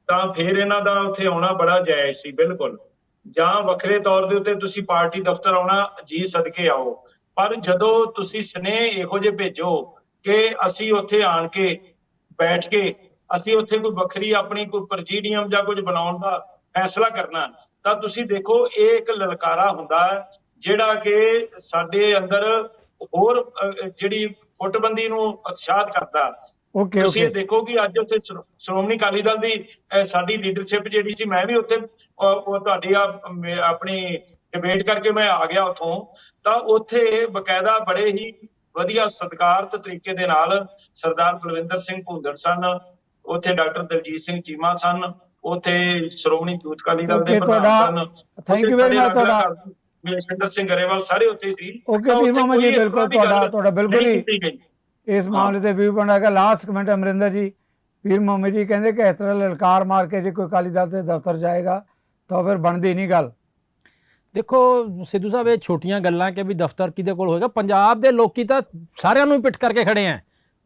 ਤਾਂ ਫਿਰ ਇਹਨਾਂ ਦਾ ਉੱਥੇ ਆਉਣਾ ਬੜਾ ਜਾਇਜ਼ ਸੀ, ਬਿਲਕੁਲ। ਜਾਂ ਵੱਖਰੇ ਤੌਰ ਦੇ ਉੱਤੇ ਤੁਸੀਂ ਪਾਰਟੀ ਦਫ਼ਤਰ ਆਉਣਾ, ਜੀ ਸਦਕੇ ਆਓ। ਪਰ ਜਦੋਂ ਤੁਸੀਂ ਸਨੇਹ ਇਹੋ ਜਿਹੇ ਭੇਜੋ ਕਿ ਅਸੀਂ ਉੱਥੇ ਆਣ ਕੇ ਬੈਠ ਕੇ, ਅਸੀਂ ਉੱਥੇ ਕੋਈ ਵੱਖਰੀ ਆਪਣੀ ਕੋਈ ਪ੍ਰਜੀਡੀਅਮ ਜਾਂ ਕੁਝ ਬਣਾਉਣ ਦਾ ਫੈਸਲਾ ਕਰਨਾ ਤਾਂ ਤੁਸੀਂ ਦੇਖੋ ਇਹ ਇੱਕ ਲਲਕਾਰਾ ਹੁੰਦਾ ਹੈ ਜਿਹੜਾ ਕਿ ਸਾਡੇ ਅੰਦਰ ਹੋਰ ਜਿਹੜੀ ਫੁੱਟਬੰਦੀ ਨੂੰ ਉਤਸ਼ਾਹਤ ਕਰਦਾ ਓਕੇ ਤੁਸੀਂ ਦੇਖੋ ਕਿ ਅੱਜ ਉੱਥੇ ਸ਼੍ਰੋ- ਸ਼੍ਰੋਮਣੀ ਅਕਾਲੀ ਦਲ ਦੀ ਸਾਡੀ ਲੀਡਰਸ਼ਿਪ ਜਿਹੜੀ ਸੀ ਮੈਂ ਵੀ ਉੱਥੇ ਤੁਹਾਡੀ ਆ- ਆਪਣੀ ਡਿਬੇਟ ਕਰਕੇ ਮੈਂ ਆ ਗਿਆ ਉੱਥੋਂ। ਤਾਂ ਉੱਥੇ ਬਕਾਇਦਾ ਬੜੇ ਹੀ ਵਧੀਆ ਸਤਿਕਾਰਤ ਤਰੀਕੇ ਦੇ ਨਾਲ ਸਰਦਾਰ ਬਲਵਿੰਦਰ ਸਿੰਘ ਭੁੰਦੜ ਸਨ ਉੱਥੇ ਡਾਕਟਰ ਦਲਜੀਤ ਸਿੰਘ ਚੀਮਾ ਸਨ ਉੱਥੇ ਸ਼੍ਰੋਮਣੀ ਯੂਥ ਅਕਾਲੀ ਦਲ ਦੇ Okay, ਪ੍ਰਧਾਨ ਤੁਹਾਡਾ- ਸਨ। ਥੈਂਕ ਯੂ ਉੱਥੇ ਵੈਰੀ ਮਚ ਸਾਡੇ ਤੁਹਾਡਾ ਸਿੰਘ ਗਰੇਵਾਲ ਸਾਰੇ ਉੱਥੇ ਸੀ। ਓਕੇ ਤਾਂ ਉੱਥੇ ਮਾਮਾ ਜੀ ਕੋਈ ਇਸ ਬਿਲਕੁਲ ਤਰ੍ਹਾਂ ਦੀ ਤੁਹਾਡਾ ਗੱਲ ਤੁਹਾਡਾ ਬਿਲਕੁਲ ਨਹੀਂ ਹੀ ਕੀਤੀ ਗਈ। ਇਸ ਮਾਮਲੇ ਤੇ ਵਿਊ ਪੁਆਇੰਟ ਹੈਗਾ ਲਾਸਟ ਕਮੈਂਟ ਅਮਰਿੰਦਰ ਜੀ। ਪੀਰ ਮੁਹੰਮਦ ਜੀ ਕਹਿੰਦੇ ਕਿ ਇਸ ਤਰ੍ਹਾਂ ਲਲਕਾਰ ਮਾਰ ਕੇ ਜੇ ਕੋਈ ਅਕਾਲੀ ਦਲ ਦੇ ਦਫ਼ਤਰ ਜਾਏਗਾ ਤਾਂ ਫਿਰ ਬਣਦੀ ਨਹੀਂ ਗੱਲ। ਦੇਖੋ ਸਿੱਧੂ ਸਾਹਿਬ ਇਹ ਛੋਟੀਆਂ ਗੱਲਾਂ ਕਿ ਵੀ ਦਫ਼ਤਰ ਕਿਹਦੇ ਕੋਲ ਹੋਏਗਾ। ਪੰਜਾਬ ਦੇ ਲੋਕੀ ਤਾਂ ਸਾਰਿਆਂ ਨੂੰ ਹੀ ਪਿੱਠ ਕਰਕੇ ਖੜੇ ਆ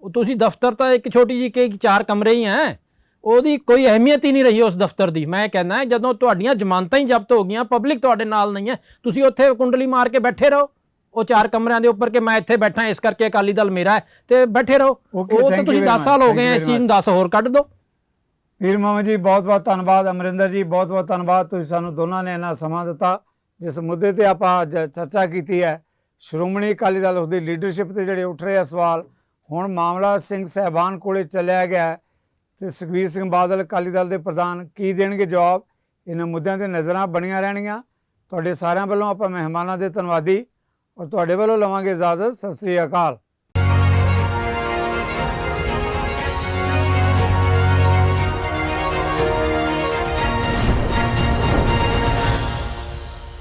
ਉਹ ਤੁਸੀਂ ਦਫ਼ਤਰ ਤਾਂ ਇੱਕ ਛੋਟੀ ਜੀ ਕਿ ਚਾਰ ਕਮਰੇ ਹੀ ਹੈ ਉਹਦੀ ਕੋਈ ਅਹਿਮੀਅਤ ਹੀ ਨਹੀਂ ਰਹੀ ਉਸ ਦਫ਼ਤਰ ਦੀ। ਮੈਂ ਕਹਿੰਦਾ ਜਦੋਂ ਤੁਹਾਡੀਆਂ ਜ਼ਮਾਨਤਾਂ ਹੀ ਜ਼ਬਤ ਹੋ ਗਈਆਂ ਪਬਲਿਕ ਤੁਹਾਡੇ ਨਾਲ ਨਹੀਂ ਹੈ ਤੁਸੀਂ ਉੱਥੇ ਕੁੰਡਲੀ ਮਾਰ ਕੇ ਬੈਠੇ ਰਹੋ। ਉਹ ਚਾਰ ਕਮਰਿਆਂ ਦੇ ਉੱਪਰ ਕਿ ਮੈਂ ਇੱਥੇ ਬੈਠਾ ਇਸ ਕਰਕੇ ਅਕਾਲੀ ਦਲ ਮੇਰਾ ਹੈ ਤੇ ਬੈਠੇ ਰਹੋ। ਉਹ ਤਾਂ ਤੁਸੀਂ very 10 much, ਸਾਲ ਹੋ ਗਏ ਇਸ ਚੀਜ਼ ਨੂੰ 10 ਹੋਰ ਕੱਢ ਦਿਓ ਪੀਰ ਮੁਹੰਮਦ ਜੀ ਬਹੁਤ ਬਹੁਤ ਧੰਨਵਾਦ ਅਮਰਿੰਦਰ ਜੀ ਬਹੁਤ ਬਹੁਤ ਧੰਨਵਾਦ। ਤੁਸੀਂ ਸਾਨੂੰ ਦੋਨਾਂ ਨੇ ਇੰਨਾ ਸਮਾਂ ਦਿੱਤਾ ਜਿਸ ਮੁੱਦੇ ਤੇ ਆਪਾਂ ਅੱਜ ਚਰਚਾ ਕੀਤੀ ਹੈ। ਸ਼੍ਰੋਮਣੀ ਅਕਾਲੀ ਦਲ ਉਸਦੀ ਲੀਡਰਸ਼ਿਪ ਤੇ ਜਿਹੜੇ ਉੱਠ ਰਹੇ ਆ ਸਵਾਲ ਹੁਣ ਮਾਮਲਾ ਸਿੰਘ ਸਹਿਬਾਨ ਕੋਲੇ ਚੱਲਿਆ ਗਿਆ ਹੈ। ਤੇ ਸੁਖਬੀਰ ਸਿੰਘ ਬਾਦਲ ਅਕਾਲੀ ਦਲ ਦੇ ਪ੍ਰਧਾਨ ਕੀ ਦੇਣਗੇ ਜਵਾਬ? ਇਹਨਾਂ ਮੁੱਦਿਆਂ ਤੇ ਨਜ਼ਰਾਂ ਬਣੀਆਂ ਰਹਿਣਗੀਆਂ। ਤੁਹਾਡੇ ਸਾਰਿਆਂ ਵੱਲੋਂ ਆਪਾਂ ਮਹਿਮਾਨਾਂ ਦੇ ਧੰਨਵਾਦੀ ਔਰ ਤੁਹਾਡੇ ਵੱਲੋਂ ਲਵਾਂਗੇ ਇਜਾਜ਼ਤ। ਸਤਿ ਸ੍ਰੀ ਅਕਾਲ।